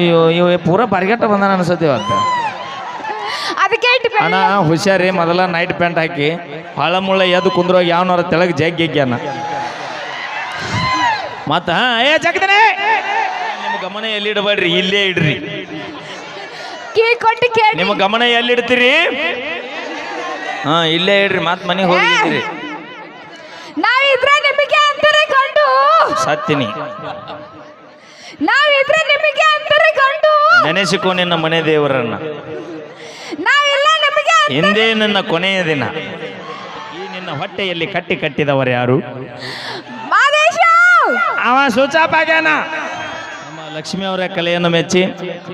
ಅಯ್ಯೋ ಇವ ಪೂರ ಬಾರಿಗೆಟ್ಟ ಬಂದಾನ ಅನ್ಸತ್ತೆ ಇವತ್ತು. ಅದಕ್ಕೆ ಅಣ್ಣ ಹುಷಾರಿ ಮೊದಲ ನೈಟ್ ಪ್ಯಾಂಟ್ ಹಾಕಿ. ಹಳ ಮುಳ್ಳ ಎದ್ದು ಕುಂದ್ರೋಗಿ ಯಾವನಾರ ತೆಳಗ್ ಮತ್ತ ಹಾ ಏ ಜಗದನೆ ನಿಮ್ಮ ಗಮನ ಎಲ್ಲಿ ಇಡಬೇಡ್ರಿ ಇಲ್ಲೇ ಇಡ್ರಿ. ಕಿವಿ ಕೊಟ್ಟು ಕೇಳಿ. ನಿಮ್ಮ ಗಮನ ಎಲ್ಲಿ ಇಡ್ತೀರಿ ಹಾ ಇಲ್ಲೇ ಇಡ್ರಿ ಮತ್ ಮನೆಗೆ ಹೋಗಿದ್ರಿ ನಾವಿದ್ರೆ ನಿಮಗೆ ಅಂತಾರೆ ಗಂಡು. ಸತ್ತಿನಿ. ನಾವಿದ್ರೆ ನಿಮಗೆ ಅಂತಾರೆ ಗಂಡು. ನೆನೆಸಿಕೋ ನಿನ್ನ ಮನೆ ದೇವರನ್ನ. ನಾವಿಲ್ಲ ನಿಮಗೆ ಎಂದೇ ನನ್ನ ಕೊನೆಯ ದಿನ. ಈ ನಿನ್ನ ಹೊಟ್ಟೆಯಲ್ಲಿ ಕಟ್ಟಿ ಕಟ್ಟಿದವರು ಯಾರು? ಮಾದೇಶ! ಅವ ನಮ್ಮ ಲಕ್ಷ್ಮಿ ಅವರ ಕಲೆಯನ್ನು ಮೆಚ್ಚಿ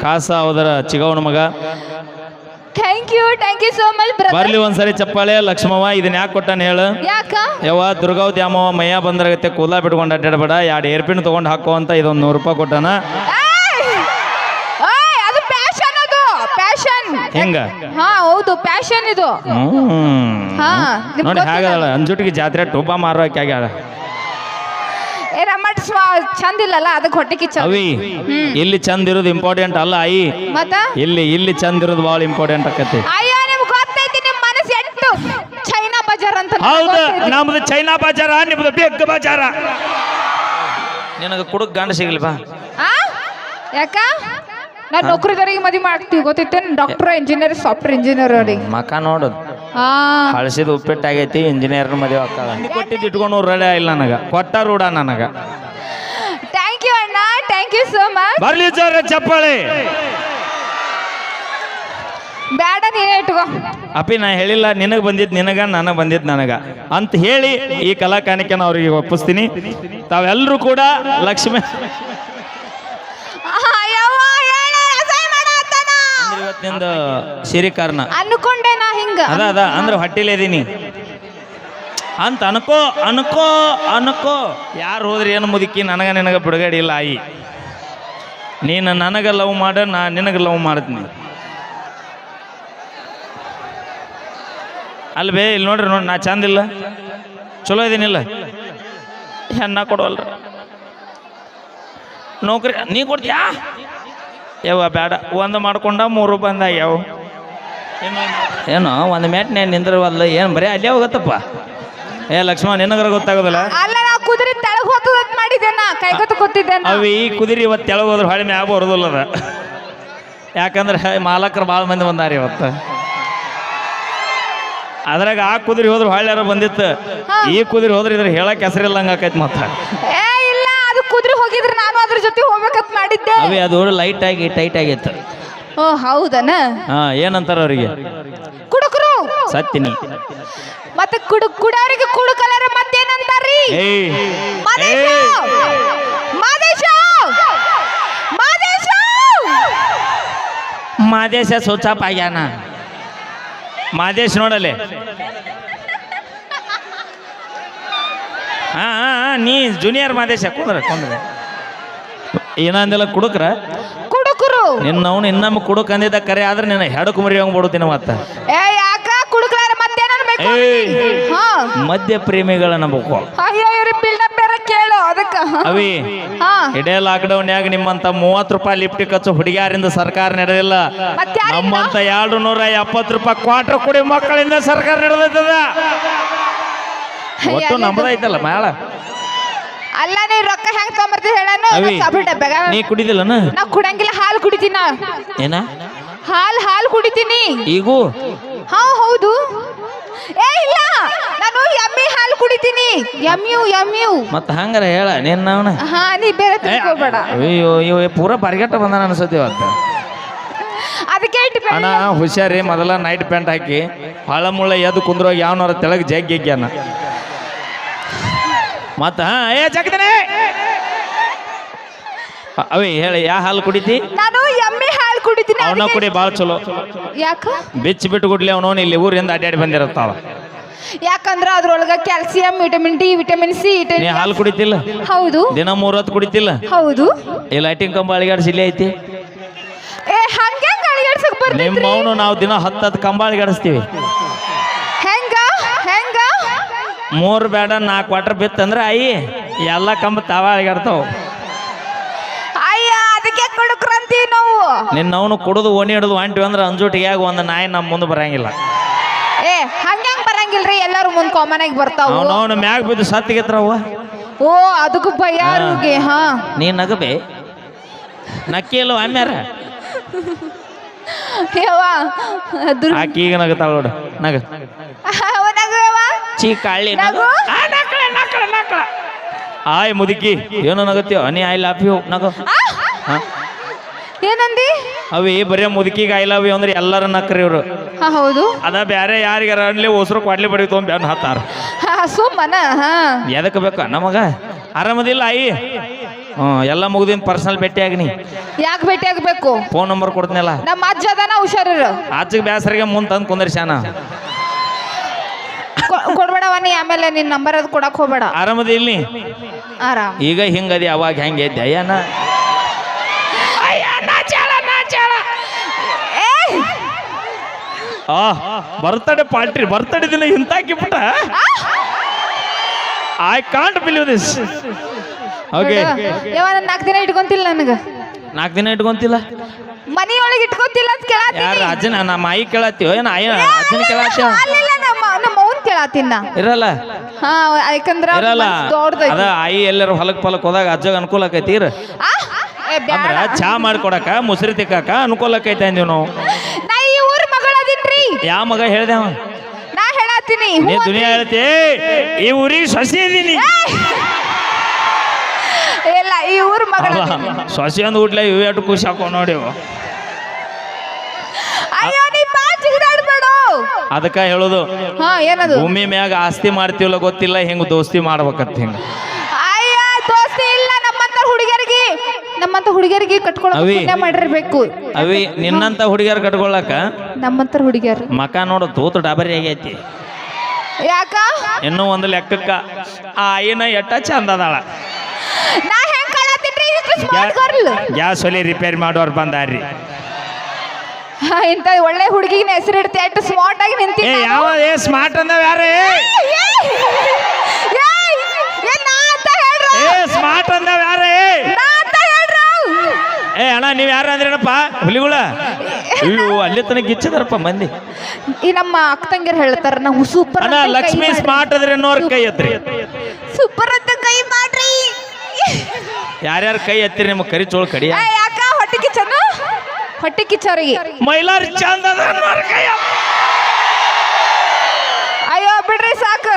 ಕಾಸ ಅವರ ಚಿಗವನ ಮಗ. Thank you thank you so much brother ಬರ್ಲಿ ಒಂದ್ಸರಿ ಚಪ್ಪಾಳೆ ಲಕ್ಷ್ಮವ್ವ ಇದನ್ನ ಯಾಕೆ ಕೊಟ್ಟಾನ ಹೇಳು? ಯಾಕ? ಯವ್ವ ದುರ್ಗಾವ್ ದ್ಯಾಮವ್ವ ಮಯ್ಯ ಬಂದ್ರಾಗತ್ತೆ ಕೂಲ ಬಿಟ್ಕೊಂಡು ಅಡ್ಡಾಡಬೇಡ ಎರಡು ಏರ್ಪಿನ್ ತೊಗೊಂಡು ಹಾಕೋ ಅಂತ ಇದೊಂದು ನೂರು ರೂಪಾಯಿ ಕೊಟ್ಟಾನ. ಏಯ್! ಅದು ಪ್ಯಾಷನ್ ಅದು ಪ್ಯಾಷನ್ ಹೆಂಗ? ಹಾ ಹೌದು ಪ್ಯಾಷನ್ ಇದು. ಹ್ಮ್. ಹಾ, ನಿಮ್ಗ್ ನೋಡಿ ಗೊತ್ತಿಲ್ಲ? ಅಂಜುಟಿಗೆ ಜಾತ್ರೆ ಟೊಬ್ಬ ಮಾರೋಕೆ ಆಗ್ಯಾಳ. ಏ ರಮಟ್ ಸ್ವ ಚಂದ ಇಲ್ಲಲ್ಲ ಅದಕ್ಕೆ ಹೊಟ್ಟೆ ಕಿಚ್ಚ ಅವಿ ಇಲ್ಲಿ ಚಂದ ಇರೋದು ಇಂಪಾರ್ಟೆಂಟ್ ಅಲ್ಲ ಆಯಿ ಮತ್ತ? ಇಲ್ಲಿ ಇಲ್ಲಿ ಚಂದ ಇರೋದು ಭಾಳ ಇಂಪಾರ್ಟೆಂಟ್ ಆಕತಿ. ಅಯ್ಯೋ ನಿಮ್ಗೆ ಗೊತ್ತೈತಿ ನಿಮ್ ಮನಸ್ಸು ಎಂಟು. ಚೈನಾ ಬಜಾರ್ ಅಂತ ಹೌದು. ನಮ್ದು ಚೈನಾ ಬಜಾರ ನಿಮ್ದು ಬೆಗ್ ಬಜಾರ. ನಿನಗೆ ಕುಡುಕ್ ಗಂಡ ಸಿಗ್ಲಿ ಬಾ. ಆ? ಯಾಕ? ನಾ ನೌಕರಿದಾರಿಗೆ ಮದುವೆ ಮಾಡ್ತೀವಿ ಗೊತ್ತಿತ್ತೇನು ಡಾಕ್ಟರ್ ಇಂಜಿನಿಯರ್ ಸಾಫ್ಟ್ವೇರ್ ಇಂಜಿನಿಯರ್ ಅವ್ರಿಗೆ. ಮಕ ನೋಡು. ಹಾ ಹಳಸಿದ ಉಪ್ಪಿಟ್ಟು ಆಗೈತಿ ಇಂಜಿನಿಯರ್ ಮದುವೆ ಆಗ್ತಾಳ. ಕೊಟ್ಟಿದ್ದು ಇಟ್ಕೊಂಡು ರೆಡಿ ಇಲ್ಲ ನನಗೆ. ಕೊಟ್ಟ ರೂಢ ನನಗೆ. ಥ್ಯಾಂಕ್ ಯು ಅಣ್ಣ ಥ್ಯಾಂಕ್ ಯು ಸೋ ಮಚ್ ಬರ್ಲಿ ಜೋರ ಚಪ್ಪಾಳೆ. ಬೇಡ ನೀನೇ ಇಟ್ಕೋ. ಅಪ್ಪಿ ನಾ ಹೇಳಿಲ್ಲ ನಿನಗೆ ಬಂದಿದ್ದು ನಿನಗ ನನಗೆ ಬಂದಿದ್ದು ನನಗೆ. ಅಂತ ಹೇಳಿ ಈ ಕಲಾ ಕಾಣಿಕೆನ ಅವ್ರಿಗೆ ಒಪ್ಪಿಸ್ತೀನಿ. ತಾವೆಲ್ಲರೂ ಕೂಡ ಲಕ್ಷ್ಮಿ ಯವ್ವ, ಹೇಳು, ಅಸಹ್ಯ ಮಾಡಾತ್ತಾನ. ಅಂದ್ರೆ ಸಿರಿ ಕಾರಣ. ಅನ್ಕೊಂಡೆ ನಾ ಹಿಂಗ. ಅದ ಅದ ಅಂದ್ರೆ ಹೊಟ್ಟಿಲೇದೀನಿ ಅಂತ ಅನ್ಕೋ ಅನ್ಕೋ ಅನ್ಕೋ. ಯಾರು ಹೋದ್ರಿ ಏನು ಮುದುಕಿ ನನಗ ನಿನಗ ಬಿಡುಗಡೆ ಇಲ್ಲ ಆಯಿ. ನೀನು ನನಗೆ ಲವ್ ಮಾಡ ನಾ ನಿನಗೆ ಲವ್ ಮಾಡ್ತೀನಿ. ಅಲ್ವೇ ಬೇ ಇಲ್ಲಿ ನೋಡ್ರಿ ನೋಡಿ ನಾ ಚಂದಿಲ್ಲ ಚಲೋ ಇದೀನಿಲ್ಲ. ಹೆಣ್ಣ ಕೊಡೋಲ್ರ ನೌಕರಿ ನೀ ಕೊಡ್ತೀಯಾ? ಯಾವ ಬೇಡ. ಒಂದು ಮಾಡ್ಕೊಂಡ ಮೂರು ಬಂದ ಯಾವ ಏನೋ ಒಂದು ಮ್ಯಾಟ್ನೆ ನಿಂದ್ರವಲ್ಲ ಏನು ಬರೀ ಅಲ್ಲೇ ಹೋಗತ್ತಪ್ಪ? ಏ ಲಕ್ಷ್ಮಣ ನಿನಗರ ಗೊತ್ತಾಗೋದಿಲ್ಲ? ಅಲ್ಲ ನಾ ಕುದುರೆ ತೆಳಗ್ ಹೋಗ್ತದ ಅಂತ ಮಾಡಿದ್ದೆ ನಾ ಕೈಗೊತ್ತು ಕೂತಿದ್ದೆ ನಾ. ಅವು ಈ ಕುದುರೆ ಇವತ್ತು ತೆಳಗ್ ಹೋದ್ರೆ ಹೊಳೆ ಮ್ಯಾಗ ಬರೋದಿಲ್ಲ ಅದ. ಯಾಕಂದ್ರೆ ಮಾಲಕರು ಭಾಳ ಮಂದಿ ಬಂದಾರ ಇವತ್ತು. ಅದ್ರಾಗ ಆ ಕುದುರೆ ಹೋದ್ರೆ ಹೊಳ್ಳ್ಯಾರ ಬಂದಿತ್ತು. ಈ ಕುದುರೆ ಹೋದ್ರೆ ಇದ್ರ ಹೇಳಕ್ ಹೆಸರಿಲ್ಲಂಗೆ ಆಕೈತಿ ಮತ್ತ ಏ ಇಲ್ಲ ಅದು ಕುದುರೆ ಹೋಗಿದ್ರೆ ನಾನು ಅದ್ರ ಜೊತೆ ಹೋಗ್ಬೇಕಂತ ಮಾಡಿದ್ದೆ. ಅವೇ ಅದು ಲೈಟ್ ಆಗಿ ಟೈಟ್ ಆಗಿತ್ತು. ಓ ಹೌದನ? ಹಾ ಏನಂತಾರ ಅವರಿಗೆ? ಕುಡುಕರು. ಸತ್ತಿನಿ. ಮತ್ತೆ ಕುಡು ಕುಡವರಿಗೆ ಕುಡುಕಲರ ಏಯ್ ಮಾದೇಶ! ಏಯ್ ಮಾದೇಶ! ಮಾದೇಶ! ಮಾದೇಶ ಸ್ವಚ್ಛಪ್ಪ ಆಗ್ಯಾನ ಮಾದೇಶ್ ನೋಡಲೆ. ಹಾ ಹಾ, ನೀ ಜೂನಿಯರ್ ಮಾದೇಶ ಕುಂದ್ರ ಕುಂದ್ರ. ಏನಂದಿಲ್ಲ ಕುಡುಕ್ರ? ಕುಡುಕರು. ನಿನ್ನ ಅವನು ಇನ್ನೊಮ್ಮೆ ಕುಡುಕ್ ಅಂದಿದ್ದ ಕರೆ ಆದ್ರೆ ನಿನ್ನ ಹೆಡಕ್ ಮರಿ ಹಂಗ್ ಬಿಡುತ್ತೀನಿ ಮತ್ತ. ಏ ಯಾಕ ಕುಡುಕಲರ? ಹಾ. ಮದ್ಯ ಪ್ರೇಮಿಗಳ ನಂಬಕು ಅಯ್ಯೋ ಇವ್ರ ಬಿಲ್ಡಪ್ ಬೇರೆ ಕೇಳು ಅದಕ್ಕ. ಅವಿ ಹಾ. ಇಡೇ ಲಾಕ್ಡೌನ್ಯಾಗ ನಿಮ್ಮಂತ ಮೂವತ್ತು ರೂಪಾಯಿ ಲಿಫ್ಟ್ ಕಚ್ಚು ಹುಡುಗಿಯಾರಿಂದ ಸರ್ಕಾರ ನಡೆದಿಲ್ಲ? ನಮ್ಮಂತ ಎರಡು ನೂರ ಎಪ್ಪತ್ತು ರೂಪಾಯಿ ಕ್ವಾರ್ಟರ್ ಕುಡಿ ಮಕ್ಕಳಿಂದ ಸರ್ಕಾರ ನಡೆದೈತದ. ಒಟ್ಟು ಎಲ್ಲಿದು? ನಮ್ದೈತಲ್ಲ ಮೇಳ ಅಲ್ಲ ನೀ ರೊಕ್ಕ ಹೆಂಗ್ ತೊಗೊಂಬರ್ತಿ ಹೇಳಾನು ಅವಿ ಸಬ್ರಿ ಡಬ್ಬೆಗ. ನೀ ಕುಡಿದಿಲ್ಲನ? ನಾ ಕುಡಂಗಿಲ್ಲ ಹಾಲು ಕುಡಿತೀನಿ ನಾ. ಏನ? ಹಾಲ್ ಹಾಲ್ ಕುಡಿತೀನಿ. ಈಗೂ? ಹಾ ಹೌದು. ಏ ಇಲ್ಲ ನಾನು ಎಮ್ಮಿ ಹಾಲು ಕುಡಿತೀನಿ. ಎಮ್ಯು ಎಮ್ಯು ಮತ್ತ ಹಂಗಾರ ಹೇಳ ನಿನ್ನ ಅವನ ಹಾ ನೀ ಬೇರೆ ತಿಳ್ಕೊಬೇಡ ಅಯ್ಯೋ ಅಯ್ಯೋ ಪೂರ ಪರಿಗೆಟ್ಟ ಬಂದಾನ ಅನ್ಸತಿ ಇವತ್ತು. ಅದಕ್ಕೆ ಇಟ್ಟು ಅಣ್ಣ ಹುಷಾರಿ ಮೊದಲ ನೈಟ್ ಪ್ಯಾಂಟ್ ಹಾಕಿ ಹಳ ಮುಳ್ಳ ಎದ್ದು ಕುಂದ್ರೋಗಿ ಯಾವನಾರ ತೆಳಗ್ ಜಗ್ಗಿಗ್ಯಾನ ಮತ್ತ ಏ ಜಗದನೆ! ಅವಿ ಹೇಳಿ ಯಾ ಹಾಲು ಕುಡಿತಿ? ನಾನು ಎಮ್ಮೆ ಹಾಲು ಕುಡಿತೀನಿ ಅವನ ಕುಡಿ ಭಾಳ ಚಲೋ. ಯಾಕ? ಬಿಚ್ಚಿ ಬಿಟ್ಟು ಗುಡ್ಲಿ ಅವನವನು ಇಲ್ಲಿ ಊರಿಂದ ಅಡ್ಡಾಡಿ ಬಂದಿರುತ್ತಾವ ಯಾಕಂದ್ರ ಅದ್ರೊಳಗ calcium vitamin D vitamin C ನೀ ಹಾಲು ಕುಡಿತಿಲ್ಲ? ಹೌದು. ದಿನ ಮೂರತ್ತು ಕುಡಿತಿಲ್ಲ? ಹೌದು. ಈ ಲೈಟಿಂಗ್ ಕಂಬ ಅಳಿಗಾಡ್ಸಿ ಇಲ್ಲೇ ಐತಿ? ಏ ಹಂಗೆ ಅಳಿಗಾಡ್ಸಕ್ ನಿಮ್ಮ ನಿಮ್ಮವನು ನಾವು ದಿನ ಹತ್ತು ಹತ್ತು ಕಂಬ ಅಳಿಗಾಡಿಸ್ತೀವಿ. ಮೂರು ಬೇಡ ನಾಲ್ಕು ವಾಟರ್ ಬಿತ್ತಂದ್ರೆ ಅಯ್ಯಿ ಎಲ್ಲ ಕಂಬ ತಾವ ಅಳಿಗಾಡ್ತಾವ ಅಯ್ಯ ಅದಕ್ಕೆ ಕುಡುಕ್ರಂತೀವಿ ನಾವು. ನಿನ್ನ ಅವನು ಕುಡಿದು ಓಣಿ ಹಿಡಿದು ಹೊಂಟಿವಿ ಅಂದ್ರೆ ಅಂಜುಟಿಗೆ ಒಂದು ನಾಯಿ ನಮ್ಮ ಮುಂದೆ ಬರಂಗಿಲ್ಲ. ಏ ಹಂಗ್ಯಾಂಗ್ ಬರಂಗಿಲ್ರಿ? ಎಲ್ಲಾರು ಮುಂದೆ ಕಾಮನ್ ಆಗಿ ಬರ್ತಾವ. ಅವನು ಅವನು ಮ್ಯಾಗ ಬಿದ್ದು ಸತ್ತಿಗೆತ್ರವ ಓ ಅದಕ್ಕೂ ಭಯ ಅವ್ರಿಗೆ ಹಾ. ನೀ ನಗಬೆ. ನಕ್ಕಿಲ್ಲ ಅಮ್ಮ್ಯಾರ ಯವ್ವ ದುರ್ ಆಕಿ ಈಗ ನಗತಾಳ ನೋಡು ನಗ. ಅವ. ಚೀ ಕಾಳಿ ನಕ್ಳ, ನಕ್ಳ, ನಕ್ಳ. ಆಯ್ ಮುದುಕಿ ಏನೋ ನಗತ್ತೀವ ನೀ ಐ ಲವ್ ಯು ನಗು. ಏನಂದಿ? ಅವಿ ಬರೀ ಮುದುಕಿಗೆ ಐ ಲವ್ ಯು ಅಂದ್ರೆ ಎಲ್ಲರ ನಕ್ರಿ ಇವರು. ಹಾ ಹೌದು. ಅದ ಬೇರೆ ಯಾರಿಗಾರ ಅನ್ಲಿ ಹೊಸರು ಕೊಡ್ಲಿ ಬಡಿ ತೊಗೊಂಡ್ ಬ್ಯಾನ್ ಹತ್ತಾರ. ಹಾ ಸುಮ್ಮನ ಹಾ. ಎದಕ್ಕೆ ಬೇಕಾ ನಮಗ? ಆರಾಮದಿಲ್ಲ ಆಯಿ ಹ್ಞೂ ಎಲ್ಲ ಮುಗ್ದಿನ ಪರ್ಸನಲ್ ಭೇಟಿ ಆಗ್ನಿ. ಯಾಕೆ ಭೇಟಿ ಆಗ್ಬೇಕು? ಫೋನ್ ನಂಬರ್ ಕೊಡ್ತೀನಲ್ಲ. ನಮ್ಮ ಅಜ್ಜ ಅದಾನ ಹುಷಾರಿರು. ಆಚೆಗೆ ಬ್ಯಾಸರಿಗೆ ಮುಂದೆ ತಂದು ಕುಂದರ್ಸ್ಯಾನ. ಕೊಡ್ಬೇಡವ ನೀ ಆಮೇಲೆ ನಿನ್ನ ನಂಬರ್ ಅದು ಕೊಡಕ್ ಹೋಗ್ಬೇಡ. ಆರಾಮದ ಇಲ್ಲಿ? ಆರಾಮ್. ಈಗ ಹಿಂಗದಿ ಅವಾಗ ಹೆಂಗೆ ಅಯ್ಯ ಏ! ಆ ಬರ್ತಡೆ ಪಾರ್ಟಿ ಬರ್ತಡೆ ದಿನ ಇಂತಾಕಿಬಿಟ್ಟ I can't believe this okay ಯಾವ ನಾಲ್ಕು ದಿನ ಇಟ್ಕೊಂತಿಲ್ಲ ನನಗೆ. ನಾಲ್ಕು ದಿನ ಇಟ್ಕೊಂತಿಲ್ಲ? ಮನೆಯೊಳಗೆ ಇಟ್ಕೊಂತಿಲ್ಲ ಅಂತ ಕೇಳಾತಿ ಯಾರು ಅಜ್ಜನ? ನಮ್ಮ ಆಯಿ ಕೇಳಾತಿ ಏನು ಆಯ ಅಜ್ಜನ ಕೇಳತ್ತೀವ ಅಲ್ಲಿಲ್ಲ ನಮ್ಮ ನಮ್ಮ ಅವ್ನ್ ಕೇಳತ್ತೀನಿ ನಾ ಇರಲ್ಲ. ಹಾ ಯಾಕಂದ್ರ ಅವ್ನ್ ಇರಲ್ಲ. ಮನ್ಸ್ ದೊಡ್ದೈತಿ. ಅದ ಆಯಿ ಎಲ್ಲರೂ ಹೊಲಕ್ ಪಲಕ್ ಹೋದಾಗ ಅಜ್ಜಗ ಅನುಕೂಲ ಆಕೈತಿ ಇರ. ಆ? ಏ, ಬ್ಯಾಡ. ಅಂದ್ರ ಚಾ ಮಾಡ್ಕೊಡಕ ಮುಸ್ರಿ ತಿಕ್ಕಾಕ ಅನುಕೂಲ ಆಕೈತಿ ಅಂದೀವಿ ನಾವು. ನಾ ಈ ಊರ್ ಮಗಳದಿನ್ರಿ ಯಾವ ಮಗ ಹೇಳ್ದೆ ಅವ? ನಾ ಹೇಳತ್ತೀನಿ ನೀ ಹ್ಞೂ ದುನಿಯಾ ಹೇಳ್ತಿ ಈ ಊರಿಗೆ ಸೊಸಿ ಇದೀನಿ ಇಲ್ಲ ಈ ಊರ್ ಮಗಳ ಸೊಸೆ ಅಂದ್ ಊಟ್ಲೆ ಇವು ಎಷ್ಟು ಖುಷಿ ಹಾಕೋ ನೋಡಿ ಇವು. ಅಯ್ಯೋ ನೀ ಬಾಳ್ ಜಿಗಿದಾಡ್ಬೇಡ ಅದಕ್ಕ ಹೇಳೋದು ಹಾ ಏನದು? ಭೂಮಿ ಮ್ಯಾಗ ಆಸ್ತಿ ಮಾಡ್ತೀವಲ್ಲ ಗೊತ್ತಿಲ್ಲ ಹಿಂಗ ದೋಸ್ತಿ ಮಾಡ್ಬೇಕಂತ ಹಿಂಗ. ಅಯ್ಯ ದೋಸ್ತಿ ಇಲ್ಲ ನಮ್ಮಂತ ಹುಡುಗಿಯರಿಗೆ ನಮ್ಮಂತ ಹುಡುಗಿಯರಿಗೆ ಅವಿ. ಮಾಡಿರ್ಬೇಕು. ಅವಿ ನಿನ್ನಂತ ಹುಡುಗಿಯರ್ ಕಟ್ಕೊಳಕ? ನಮ್ಮಂತ ಹುಡುಗಿಯರು. ಮಕ ನೋಡು ತೂತು ಡಾಬರಿ ಆಗೈತಿ. ಯಾಕ? ಇನ್ನೂ ಒಂದು ಲೆಕ್ಕಕ್ಕ ಆ ಆಯಿನ ಎಟ್ಟ ಚಂದ ಅದಾಳ. ನಾ ಹೆಂಗ್ ಕಾಣತ್ತೀನ್ರಿ ಇಷ್ಟು ಸ್ಮಾರ್ಟ್ ಗರ್ಲ್ ಗ್ಯಾಸ್ ಒಲಿ ರಿಪೇರಿ ಮಾಡೋರು ಬಂದಾರ್ರಿ. ಇಂತ ಒಳ್ಳೆ ಹುಡುಗಿನ ಹೆಸರಿಡ್ತಿ ಅಷ್ಟು ಸ್ಮಾರ್ಟ್ ಆಗಿ ಏ ನಿಂತೀನಿ ಯಾವ ಏ ಸ್ಮಾರ್ಟ್ ಅಂದವ ಯಾರೇ? ಏ ಸ್ಮಾರ್ಟ್ ಅಂದವ ಯಾರೇ? ಏ ಅಣ್ಣ ನೀವ್ ಯಾರು ಅಂದ್ರೇನಪ್ಪ? ಹುಲಿಗುಳ? ಅಯ್ಯೋ ಅಲ್ಲಿ ತನಕ ಗಿಚ್ಚದಾರಪ್ಪ ಮಂದಿ. ಈ ನಮ್ಮ ಅಕ್ಕ ತಂಗಿರ್ ಹೇಳ್ತಾರ ನಾವು ಸೂಪರ್ ಅಣ್ಣ ಲಕ್ಷ್ಮಿ ಸ್ಮಾರ್ಟ್ ಅದ್ರಿ ಅನ್ನೋರ್ ಕೈ ಎತ್ರಿ. ಸೂಪರ್ ಅಂತ ಕೈ ಮಾಡ್ರಿ. ಯಾರ್ಯಾರ ಕೈ ಎತ್ತಿರಿ ನಿಮ್ಗೆ ಕರಿ ಚೋಳ ಕಡಿಯ ಏ, ಯಾಕ ಹೊಟ್ಟೆ ಕಿಚ್ಚನು ಹೊಟ್ಟೆ ಕಿಚ್ಚವ್ರಿಗೆ ಮೈಲಾರ್ ಚಂದ ಅಯ್ಯೋ ಬಿಡ್ರಿ ಸಾಕು.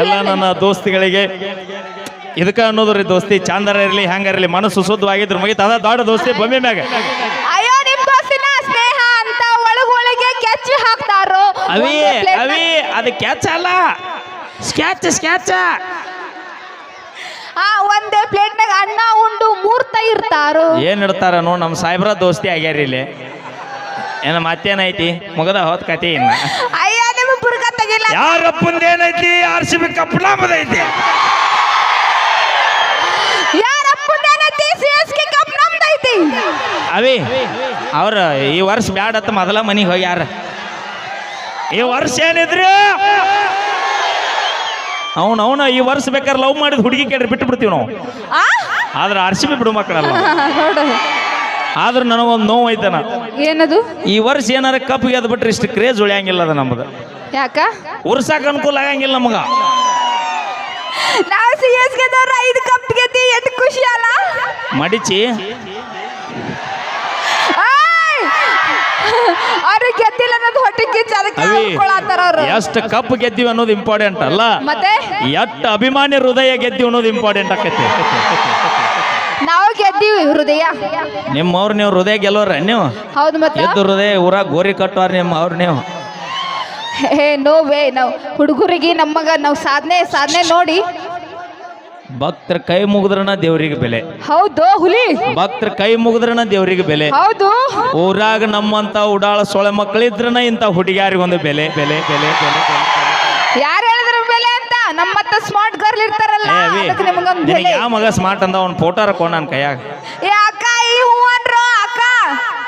ಎಲ್ಲ ನನ್ನ ದೋಸ್ತಿಗಳಿಗೆ. ಇದಕ್ಕ ಅನ್ನೋದ್ರಿ ದೋಸ್ತಿ ಚಂದರ ಇರ್ಲಿ ಇರಲಿ ಮನಸ್ಸು ಶುದ್ಧವಾಗಿದ್ರು ಮುಗಿತ. ಅದ ದೊಡ್ಡ ದೋಸ್ತಿ ಬೊಮ್ಮೆ ಮ್ಯಾಗ. ಅಯ್ಯೋ ನಿಮ್ ದೋಸ್ತಿನ ಸ್ನೇಹ ಅಂತ ಒಳಗೊಳಗೆ ಕೆಚ್ಚಿ ಹಾಕ್ತಾರೋ? ಅವಿ ಅವಿ ಅದು ಕ್ಯಾಚ್ ಅಲ್ಲ ಸ್ಕ್ಯಾಚ್ ಸ್ಕ್ಯಾಚ್ ಆ ಒಂದೇ ಪ್ಲೇಟ್ನಾಗ ಅನ್ನ ಉಂಡು ಮೂರ್ತ ಇರ್ತಾರು ಏನ್ ಇಡ್ತಾರ ನೋಡ್ ನಮ್ಮ ಸಾಹೇಬ್ರ ದೋಸ್ತಿ ಆಗ್ಯಾರ ಇಲ್ಲಿ. ಏನ ಮತ್ತೇನೈತಿ? ಮುಗದ ಹೋದ್ ಕತಿ ಇನ್ನ. ಅಯ್ಯ ನಿಮ್ ಬುರ್ಗ ತೆಗಿಲ್ಲ. ಯಾರಪ್ಪಂದ ಏನೈತಿ ಆರ್ ಸಿ ಬಿ ಕಪ್ಪನಾಮದೈತಿ ಯಾರಪ್ಪನೇನೈತಿ ಸಿ ಎಸ್ ಕೆ ಕಪ್ ನಮ್ದೈತಿ. ಅವಿ ಅವ್ರ ಈ ವರ್ಷ ಬ್ಯಾಡತ್ತ ಮೊದಲ ಮನಿಗೆ ಹೋಗ್ಯಾರ. ಈ ವರ್ಷ ಏನಿದ್ರು ಅವನು ಅವನ ಈ ವರ್ಷ ಬೇಕಾದ್ರೆ ಲವ್ ಮಾಡಿದ ಹುಡುಗಿ ಕೇಳ್ರಿ ಬಿಟ್ಟು ಬಿಡ್ತೀವಿ ನಾವು. ಆ? ಆದ್ರೆ ಆರ್ ಸಿ ಬಿ ಬಿಡು ಮಕ್ಕಳಲ್ಲ. ನೋಡು. ಆದ್ರೆ ನನಗೊಂದು ನೋವು ಐತನ. ಏನದು? ಈ ವರ್ಷ ಏನಾರ ಕಪ್ ಗೆದ್ದು ಬಿಟ್ರೆ ಇಷ್ಟು ಕ್ರೇಜ್ ಉಳಿಯಂಗಿಲ್ಲ ಅದ ನಮ್ದು ಯಾಕ? ಉರ್ಸಾಕ ಅನುಕೂಲ ಆಗಂಗಿಲ್ಲ ನಮಗ. ನಾವು ಸಿ ಎಸ್ ಗೆದವ್ರ ಐದು ಕಪ್ ಗೆದ್ದಿ ಎಷ್ಟು ಖುಷಿ ಅಲ್ಲ? ಮಡಿಚಿ. ಆಯ್! ಗೆದ್ದಿಲ್ಲ ಕಿಚ್ಚ ಅದಕ್ಕೆ ಅವಿ ಅನ್ಕೊಳತ್ತಾರ ಅವ್ರು. ಎಷ್ಟು ಕಪ್ ಗೆದ್ದೀವಿ ಅನ್ನೋದು ಇಂಪಾರ್ಟೆಂಟ್ ಅಲ್ಲ? ಮತ್ತೆ? ಎಷ್ಟು ಅಭಿಮಾನಿ ಹೃದಯ ಗೆದ್ದೀವಿ ಅನ್ನೋದು ಇಂಪಾರ್ಟೆಂಟ್ ಆಕೈತಿ. ನಾವು ಗೆದ್ದೀವಿ ಹೃದಯ. ನಿಮ್ಮವ್ರು ನೀವು ಹೃದಯ ಗೆಲ್ಲೋರ ನೀವು? ಹೌದು ಮತ್ತೆ? ಎದ್ದು ಹೃದಯ ಊರಾಗ ಗೋರಿ ಕಟ್ಟೋರ್ ನಿಮ್ಮ ಅವ್ರು ನೀವು? ಹೇ ನೋ ವೇ ನಾವು ಹುಡುಗರಿಗೆ ನಮ್ಮಗ ನಾವು ಸಾಧನೆ ಸಾಧನೆ ನೋಡಿ ಭಕ್ತರ ಕೈ ಮುಗಿದ್ರನ ದೇವ್ರಿಗೆ ಬೆಲೆ. ಹೌದು ಹುಲಿ. ಭಕ್ತರ ಕೈ ಮುಗಿದ್ರನ ದೇವ್ರಿಗೆ ಬೆಲೆ. ಹೌದು. ಊರಾಗ ನಮ್ಮಂತ ಉಡಾಳ ಸೊಳೆ ಮಕ್ಕಳಿದ್ರನ ಇಂತ ಹುಡುಗಿಯಾರಿಗೊಂದು ಬೆಲೆ ಬೆಲೆ ಬೆಲೆ ಬೆಲೆ. ಯಾರು ಹೇಳಿದ್ರ ಬೆಲೆ ಅಂತ? ನಮ್ಮತ್ತ ಸ್ಮಾರ್ಟ್ ಗರ್ಲ್ ಇರ್ತಾರಲ್ಲ ಏ ಅವಿ ಅದಕ್ಕೆ ನಿಮಗೊಂದು ನಿನಗೆ ಯಾವ ಮಗ ಸ್ಮಾರ್ಟ್ ಅಂದ ಅವ್ನ ಫೋಟೋ ಹಾಕೋ ನನ್ನ ಕೈಯಾಗ? ಏ ಅಕ್ಕ ಈ ಹೂ ಅನ್ರೋ ಅಕ್ಕ.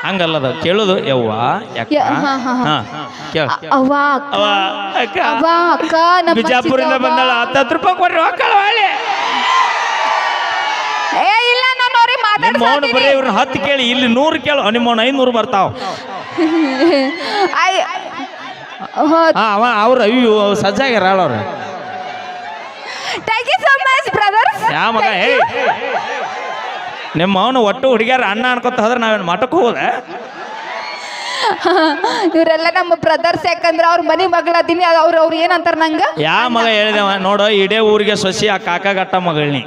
ಹಂಗಲ್ಲದ ಕೇಳುದು ಯವ್ವ ಯಾಕ ಯ- ಹಾ, ಹಾ, ಹಾ. ಹಾ ಕೇಳ. ಅವ್ವ ಅಕ್ಕ. ಅಕ್ಕ. ಅವ್ವ ಅಕ್ಕ ನಮ್ಮ ಬಿಜಾಪುರಿಂದ. ಬಂದಾಳ ಹತ್ತತ್ತು ರೂಪಾಯಿ ಕೊಡ್ರಿ ಹೊಳ್ಳಿ ಏ ಇಲ್ಲ ನಾನು ಅವ್ರಿಗೆ ನಿಮ್ಮ ಅವನು ಬರೀ ಇವ್ರನ್ನ ಹತ್ತು ಕೇಳಿ ಇಲ್ಲಿ ನೂರು ಕೇಳು ನಿಮ್ಮ ಅವ್ನು ಐನೂರು ಬರ್ತಾವ. ಐ ಹಾ ಅವ ಅವ್ರು ಅಯ್ಯೋ ಸಜ್ಜಾಗ್ಯಾರ ಅವ್ರು. Thank you so much brothers ಯಾ ಮಗ ಏ ನಿಮ್ಮ ಅವನು ಒಟ್ಟು ಹುಡುಗ್ಯಾರ ಅಣ್ಣ ಅನ್ಕೊತ ಹೋದ್ರೆ ನಾವೇನು ಮಠಕ್ಕೆ ಹೋಗೋದ? ಇವರೆಲ್ಲ ನಮ್ಮ ಬ್ರದರ್ಸ್ ಯಾಕಂದ್ರೆ ಅವ್ರ ಮನೆ ಮಗಳದೀನಿ ಅವ್ರು ಅವ್ರು ಏನಂತಾರ ನಂಗ? ಯಾ ಮಗ ಹೇಳಿದವ ನೋಡು ಇಡೇ ಊರಿಗೆ ಸೊಸಿ ಆ ಕಾಕ ಗಟ್ಟ ಮಗಳನಿ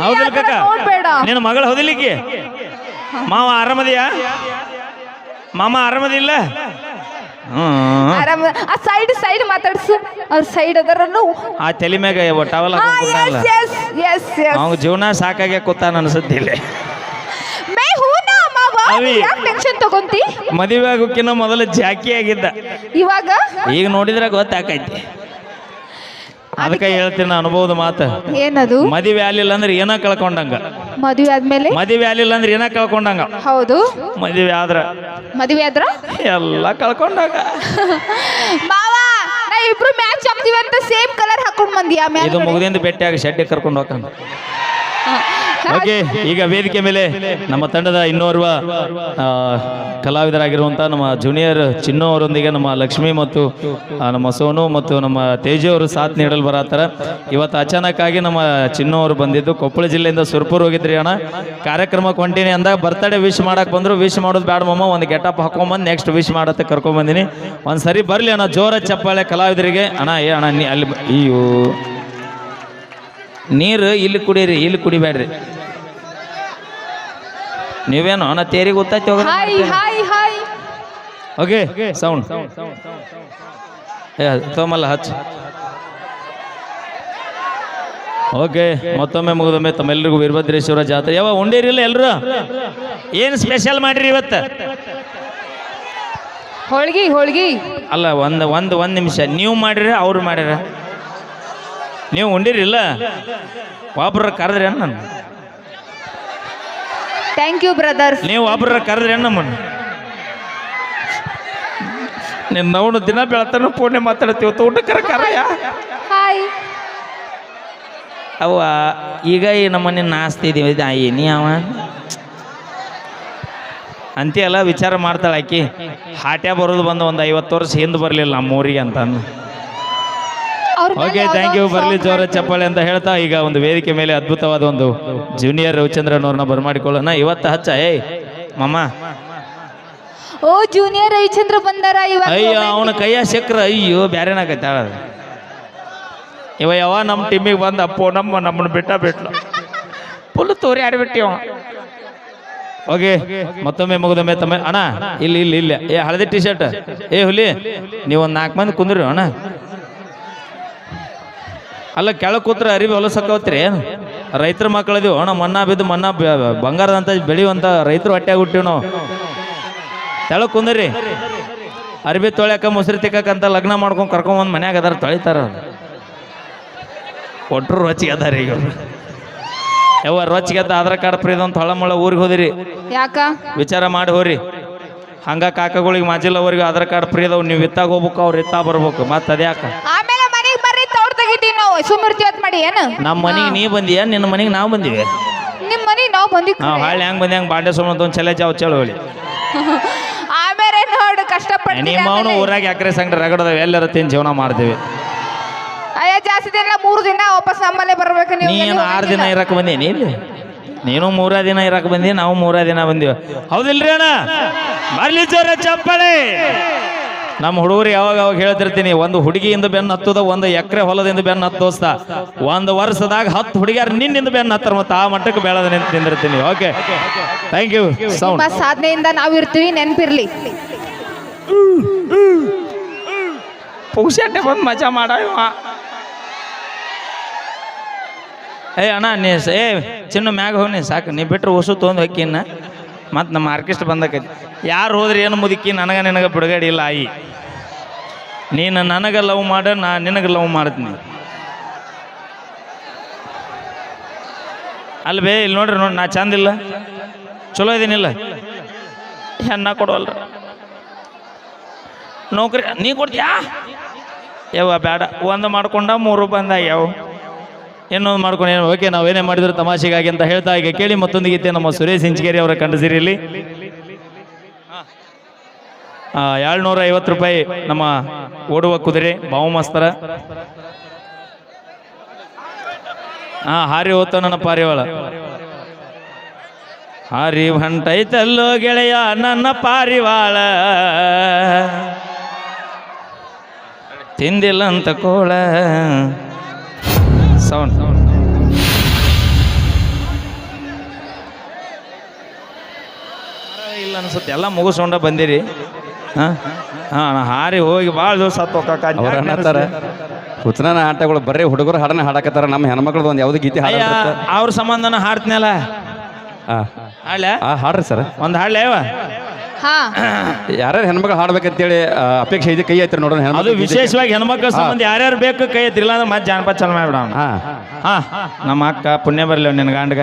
ಹೌದಿಲ್ಲ ಆ ಕಾಕ? ನೋಡ್ಬೇಡ. ನಿನ್ನ ಮಗಳು ಹೌದಿಲ್ಲಿಕ್ಕೆ ಮಾವ ಆರಾಮದಿಯಾ? ಮಾಮ ಆರಾಮದಿಲ್ಲ? ಹ್ಮ್. ಆರಾಮ ಆ ಸೈಡ್ ಸೈಡ್ ಮಾತಾಡ್ಸು. ಅವ್ರ ಸೈಡ್ ಅದರನ್ನು ಆ ತಲೆ ಮ್ಯಾಗ ಟವಲ್ ಹಾಕೊಂಡ್ಬಿಟ್ಟಲ್ಲ ಎಸ್ ಎಸ್ ಎಸ್ ಅವ್ನ ಜೀವನ ಸಾಕಾಗೆ ಕೂತಾನ ಅನ್ಸುತ್ತಿಲ್ಲ ಮೇ ಹೂನಾ ಮಾವ? ಅವಿ. ಯಾಕೆ ಟೆನ್ಷನ್ ತಗೊಂತಿ? ಮದುವೆ ಆಗೋಕಿನ್ನ ಮೊದಲು ಜಾಕಿ ಆಗಿದ್ದ. ಇವಾಗ? ಈಗ ನೋಡಿದ್ರೆ ಗೊತ್ತಾಕೈತಿ. ಅದಕ್ಕೆ ಹೇಳ್ತೀನಿ ಅನುಭವದ ಮಾತು. ಏನದು? ಮದುವೆ ಆಗ್ಲಿಲ್ಲ ಅಂದ್ರೆ ಏನ ಕಳ್ಕೊಂಡಂಗ? ಮದುವೆ ಆದ್ಮೇಲೆ? ಮದುವೆ ಆಗ್ಲಿಲ್ಲ ಅಂದ್ರೆ ಏನ ಕಳ್ಕೊಂಡಂಗ? ಹೌದು. ಮದುವೆ ಆದ್ರ? ಮದುವೆ ಆದ್ರ? ಎಲ್ಲ ಕಳ್ಕೊಂಡಾಗ. ಮಾವ ನಾ ಇಬ್ರು ಮ್ಯಾಚ್ ಆಗ್ತೀವಿ ಅಂತ ಸೇಮ್ ಕಲರ್ ಹಾಕೊಂಡ್ ಬಂದಿ ಆಮೇಲೆ ಮ್ಯಾಚ್ ಇದು ಮುಗಿದಿಂದ ಬೆಟ್ಟಿಯಾಗಿ ಶೆಡ್ಡಿ ಕರ್ಕೊಂಡು ಹೋಗ್ತಾನ. ಓಕೆ, ಈಗ ವೇದಿಕೆ ಮೇಲೆ ನಮ್ಮ ತಂಡದ ಇನ್ನೋರ್ವ ಕಲಾವಿದರಾಗಿರುವಂತಹ ನಮ್ಮ ಜೂನಿಯರ್ ಚಿನ್ನು ಅವರೊಂದಿಗೆ ನಮ್ಮ ಲಕ್ಷ್ಮಿ ಮತ್ತು ನಮ್ಮ ಸೋನು ಮತ್ತು ನಮ್ಮ ತೇಜು ಅವರು ಸಾಥ್ ನೀಡಲು ಬರತ್ತಾರ. ಇವತ್ತು ಅಚಾನಕ್ ಆಗಿ ನಮ್ಮ ಚಿನ್ನು ಅವರು ಬಂದಿದ್ದು. ಕೊಪ್ಪಳ ಜಿಲ್ಲೆಯಿಂದ ಸುರ್ಪುರ್ ಹೋಗಿದ್ರಿ ಅಣ್ಣ. ಕಾರ್ಯಕ್ರಮಕ್ಕೆ ಹೊಂಟೀನಿ ಅಂದಾಗ ಬರ್ತಡೇ ವಿಶ್ ಮಾಡಕ್ ಬಂದ್ರು. ವಿಶ್ ಮಾಡೋದು ಬ್ಯಾಡ ಮಮ್ಮ ಒಂದು ಗೆಟಪ್ ಹಾಕೊಂಬಂದು ನೆಕ್ಸ್ಟ್ ವಿಶ್ ಮಾಡತ್ತೆ ಕರ್ಕೊಂಬಂದಿನಿ. ಒಂದು ಸರಿ ಬರಲಿ ಅಣ್ಣ ಜೋರ ಚಪ್ಪಾಳೆ ಕಲಾವಿದರಿಗೆ. ಅಣ್ಣ, ಏ ಅಣ್ಣ, ನೀ ಅಲ್ಲಿ ಅಯ್ಯೋ. ನೀರು ಇಲ್ಲಿ ಕುಡೀರಿ ಇಲ್ಲಿ ಕುಡಿಬೇಡ್ರಿ. ನೀವೇನು ನಾ ತೇರಿ ಗೊತ್ತಾಯ್ತು ಹೋಗ hi hi hi okay sound ಏ ತೋಮಲ್ಲ ಹಚ್ಚ. ಓಕೆ ಮತ್ತೊಮ್ಮೆ ಮುಗಿದೊಮ್ಮೆ ತಮ್ಮೆಲ್ಲರಿಗೂ ವೀರಭದ್ರೇಶ್ವರ ಜಾತ್ರೆ. ಯಾವ ಉಂಡೇರಿಲ್ಲ ಎಲ್ಲರೂ ಏನು ಸ್ಪೆಷಲ್ ಮಾಡಿರಿ ಇವತ್ತು? ಹೋಳ್ಗಿ ಹೋಳ್ಗಿ. ಅಲ್ಲ ಒಂದು ಒಂದು ಒಂದು ನಿಮಿಷ. ನೀವು ಮಾಡಿರ ಅವ್ರು ಮಾಡ್ಯಾರ ನೀವು ಉಂಡಿರಿಲ್ಲ? ಒಬ್ರ ಕರೆದ್ರೆ ನಾನು ಥ್ಯಾಂಕ್ ಯು ಬ್ರದರ್ ನೀವು ಒಬ್ರ ಕರೆದ್ರಿ ನಮ್ಮನ್ನು. ನಿನ್ನ ನಾವು ದಿನ ಬೆಳತನ ಪೂರ್ಣೆ ಮಾತಾಡ್ತೀವಿ ಕರೆ ಕರೆಯ? ಹಾಯ್ ಅವ ಈಗ ಈ ನಮ್ಮನೆ ನಾಸ್ತಿದೀವಿ ಆಯಿ ನೀ ಅವ? ಅಂತೆಲ್ಲ ವಿಚಾರ ಮಾಡ್ತಾಳೆ ಆಕಿ. ಹಾಟ್ಯ ಬರೋದು ಬಂದು ಒಂದು ಐವತ್ತು ವರ್ಷ ಹಿಂದೆ ಬರಲಿಲ್ಲ ನಮ್ಮ ಊರಿಗೆ ಅಂತ ಅಂದು ಅವ್ರ ಓಕೆ ಥ್ಯಾಂಕ್ ಯು ಬರ್ಲಿ ಜೋರ ಚಪ್ಪಾಳೆ ಅಂತ ಹೇಳ್ತಾ ಈಗ ಒಂದು ವೇದಿಕೆ ಮೇಲೆ ಅದ್ಭುತವಾದ ಒಂದು ಜೂನಿಯರ್ ರವಿಚಂದ್ರನ್ ಅವ್ರನ್ನ ಬರಮಾಡಿಕೊಳ್ಳೋಣ. ಇವತ್ತು ಹಚ್ಚ ಏಯ್ ಮಮ್ಮ ಓ ಜೂನಿಯರ್ ರವಿಚಂದ್ರ ಬಂದಾರ ಇವಾಗ ಅಯ್ಯೋ ಅವನ ಕೈಯ ಸಿಕ್ಕ್ರ ಅಯ್ಯೋ ಬ್ಯಾರೇನಾಗೈತೆ ಇವ ಯಾವ ನಮ್ಮ ಟೀಮಿಗೆ ಬಂದ ಅಪ್ಪೋ ನಮ್ಮ ನಮ್ಮನ್ನ ಬಿಟ್ಟ ಬಿಟ್ಲು. ಫುಲ್ ತೋರಿ ಅವ. ಓಕೆ ಮತ್ತೊಮ್ಮೆ ಮುಗಿದೊಮ್ಮೆ ತಮ್ಮ. ಅಣ್ಣ ಇಲ್ಲಿ ಇಲ್ಲಿ ಇಲ್ಲ. ಏ ಹಳದಿ ಟಿ ಶರ್ಟ್ ಏ ಹುಲಿ ನೀವು ಒಂದು ನಾಲ್ಕು ಮಂದಿ ಕುಂದ್ರಿ ಅಣ್ಣ. ಅಲ್ಲ ಕೆಳಗೆ ಕೂತ್ರೆ ಅರಿವಿ ಹೊಲಸಕ್ಕವತ್ರಿ? ಏನು ರೈತರ ಮಕ್ಕಳದೀವಿ. ಅಣ್ಣ ಮಣ್ಣ ಬಿದ್ದು ಮಣ್ಣ ಬಂಗಾರದಂತ ಬೆಳೆಯುವಂಥ ರೈತರು ಹೊಟ್ಟೆ ಹುಟ್ಟಿವಿ ನಾವು. ತೆಳ ಕುಂದ್ರಿ. ಅರಿವಿ ತೊಳ್ಯಾಕ ಮೊಸರು ತಿಕ್ಕಂತ ಲಗ್ನ ಮಾಡ್ಕೊಂಡು ಕರ್ಕೊಂಬಂದು ಮನ್ಯಾಗ ಅದಾರ ತೊಳಿತಾರ. ಕೊಟ್ಟರು ರೊಚ್ಚಿಗೆ ಅದಾರ ಈಗ. ಯಾವ ರೊಚ್ಚಿಗೆ ಅದ ಆಧಾರ್ ಕಾರ್ಡ್ ಫ್ರೀ ಅಂತ ಹೊಳಮೊಳ ಊರಿಗೆ ಹೋದಿರಿ. ಯಾಕ? ವಿಚಾರ ಮಾಡಿ ಹೋರಿ. ಹಂಗ ಕಾಕಗಳಿಗೆ ಮಾಜಿಲ್ಲ ಅವ್ರಿಗೆ ಆಧಾರ್ ಕಾರ್ಡ್ ಫ್ರೀ ಅದಾವ. ನೀವು ಇತ್ತಾಗ ಹೋಗ್ಬೇಕು ಅವ್ರು ಇತ್ತಾ ಬರ್ಬೇಕು. ಮತ್ತೆ ಅದ್ಯಾಕ ಆಮೇಲೆ ಮನೆಗೆ ಬರ್ರಿ ತೋಡ್ ತೆಗಿತೀವಿ ಅಂತ ಮಾಡಿ ಏನು? ನಮ್ಮ ಮನೆಗೆ ನೀ ಬಂದಿಯಾ? ನಿನ್ನ ಮನೆಗೆ ನಾವು ಬಂದಿವಿ. ನಿಮ್ಮ ಮನೆಗೆ ನಾವು ಬಂದಿ ನಾವು ಹಾಳೆ ಹೆಂಗೆ ಬಂದಿ ಹಂಗೆ ಬಾಂಡೆ ಸುಮ್ಮನೆ ಒಂದು ಚಲೇ ಚಾವ್ ಚೇಳು ಹೇಳಿ. ಆಮೇಲೆ ನೋಡು ಕಷ್ಟಪಟ್ಟು ನಿಮ್ಮ ಅವನು ಊರಾಗ ಯಾಕ್ರೆ ಸಂಗಡ ರಗಡದ ಎಲ್ಲರ ತಿನ್ ಜೀವನ ಮಾಡ್ತೀವಿ. ಅಯ್ಯ ಜಾಸ್ತಿ ದಿನ ಮೂರು ದಿನ ವಾಪಸ್ ನಮ್ಮಲ್ಲೇ ಬರ್ಬೇಕು ನೀವು ನೀನು ಆರು ದಿನ. ಇರಕ್ಕೆ ಬಂದೀನಿ ಇಲ್ಲಿ ನೀನು ಮೂರ ದಿನ ಇರಕ್ಕೆ ಬಂದಿ ನಾವು ಮೂರ ದಿನ ಬಂದೀವಿ. ಹೌದಿಲ್ರಿ ಅಣ್ಣ? ಬರ್ಲಿ ಜೋರ ಚಪ್ಪಳೆ. ನಮ್ಮ ಹುಡುಗರು ಯಾವಾಗ ಯಾವಾಗ ಹೇಳ್ತಿರ್ತೀನಿ ಒಂದು ಹುಡುಗಿಯಿಂದ ಬೆನ್ನು ಹತ್ತದ ಒಂದು ಎಕರೆ ಹೊಲದಿಂದ ಬೆನ್ನು ಹತ್ತೋಸ್ತ ಒಂದು ವರ್ಷದಾಗ ಹತ್ತು ಹುಡುಗಿಯರು ನಿನ್ನಿಂದ ಬೆನ್ನು ಹತ್ತರ ಮತ್ತು ಆ ಮಟ್ಟಕ್ಕೆ ಬೆಳೆದ ನಿಂತು ನಿಂದಿರ್ತೀನಿ ಓಕೆ ಥ್ಯಾಂಕ್ ಯು ಸೌಂಡ್ ನಿಮ್ಮ ಸಾಧನೆಯಿಂದ ನಾವು ಇರ್ತೀವಿ ನೆನಪಿರ್ಲಿ. ಪುಗ್ಸಟ್ಟೆ ಬಂದು ಮಜಾ ಮಾಡ ಏ ಅಣ್ಣ ನೀ ಸ- ಏ ಚಿನ್ನ ಮ್ಯಾಗ ಹೋಗಿ ಸಾಕು. ನೀ ಬಿಟ್ಟರೆ ಹೊಸ ತೊಗೊಂಡು ಹೊಕ್ಕಿನ್ನ ಮತ್ತು ನಮ್ಮ ಆರ್ಕೆಸ್ಟ್ ಬಂದಕೈತಿ. ಯಾರು ಹೋದ್ರೆ ಏನು ಮುದುಕಿ, ನನಗೆ ನಿನಗೆ ಬಿಡುಗಡೆ ಇಲ್ಲ, ಆಯಿ. ನೀನು ನನಗೆ ಲವ್ ಮಾಡ, ನಾ ನಿನಗೆ ಲವ್ ಮಾಡ್ತೀನಿ. ಅಲ್ವೇ ಇಲ್ಲಿ ನೋಡ್ರಿ ನೋಡಿ, ನಾ ಚಂದಿಲ್ಲ ಚಲೋ ಇದ್ದೀನಿಲ್ಲ ಹೆಣ್ಣ ಕೊಡೋಲ್ಲ ನೌಕರಿ, ನೀ ಕೊಡ್ತೀಯಾ? ಯಾವ ಬೇಡ ಒಂದು ಮಾಡ್ಕೊಂಡ, ಮೂರು ಬಂದ ಯಾವ ಏನೊಂದು ಮಾಡ್ಕೊಂಡು ಏನು, ಓಕೆ ನಾವೇನೇ ಮಾಡಿದ್ರು ತಮಾಷೆಗಾಗಿ ಅಂತ ಹೇಳ್ತಾ ಈಗ ಕೇಳಿ ಮತ್ತೊಂದು ಗೀತೆ ನಮ್ಮ ಸುರೇಶ್ ಇಂಚಗೇರಿ ಅವರ ಕಂಡು ಇಲ್ಲಿ. ಏಳ್ನೂರ ಐವತ್ತು ರೂಪಾಯಿ ನಮ್ಮ ಓಡುವ ಕುದುರೆ ಬಾವುಮಸ್ತರ ಹಾ ಹಾರಿ ಹೋತ ನನ್ನ ಪಾರಿವಾಳ. ಹಾರಿ ಹೊಂಟೈತಲ್ಲೋ ಗೆಳೆಯ, ನನ್ನ ಪಾರಿವಾಳ. ತಿಂದಿಲ್ಲ ಅಂತ ಕೋಳ. ಸೌಂಡ್ ಇಲ್ಲ ಅನ್ಸುತ್ತೆ. ಎಲ್ಲ ಮುಗಿಸ್ಕೊಂಡ ಬಂದಿರಿ. ಹಾಂ? ಹಾಂ ಹಾರಿ ಹೋಗಿ ಭಾಳ ದಿವಸ ಅನ್ನತ್ತಾರ? ಹುಚ್ಚನ ಆಟಗಳು ಬರೀ ಹುಡುಗರು ಹಾಡನ್ನ ಹಾಡಕತ್ತಾರ. ನಮ್ಮ ಹೆಣ್ಮಕ್ಳದ್ದು ಒಂದು ಯಾವ್ದು ಗೀತೆ ಹಾಡ ಅವ್ರ ಸಂಬಂಧನ ಹಾಡ್ತೀನಲ್ಲ? ಹಾಡ್ಲೆ? ಆ ಹಾಡ್ರಿ ಸರ್. ಒಂದು ಹಾಡ್ಲೇವಾ ಹಾ. ಯಾರ್ಯಾರು ಹೆಣ್ಮಕ್ಳು ಹಾಡ್ಬೇಕಂತೇಳಿ ಆ, ಅಪೇಕ್ಷೆ ಇದೆ ಕೈ ಐತ್ರಿ ನೋಡೋಣ ಅದು ಹೆಣ್ಮಕ್ಳು. ವಿಶೇಷವಾಗಿ ಹೆಣ್ಮಕ್ಳ ಸಂಬಂಧ ಯಾರ್ಯಾರು ಬೇಕು ಕೈ ಅಂದ್ರೆ ಮತ್ತೆ ಜಾನಪದ ಚಾಲು ಮಾಡಿಬಿಡೋಣ. ಹಾ. ಹಾ. ನಮ್ಮ ಅಕ್ಕ ಪುಣ್ಯ ಬರಲಿ ನಿನ್ನ ಗಂಡಗ.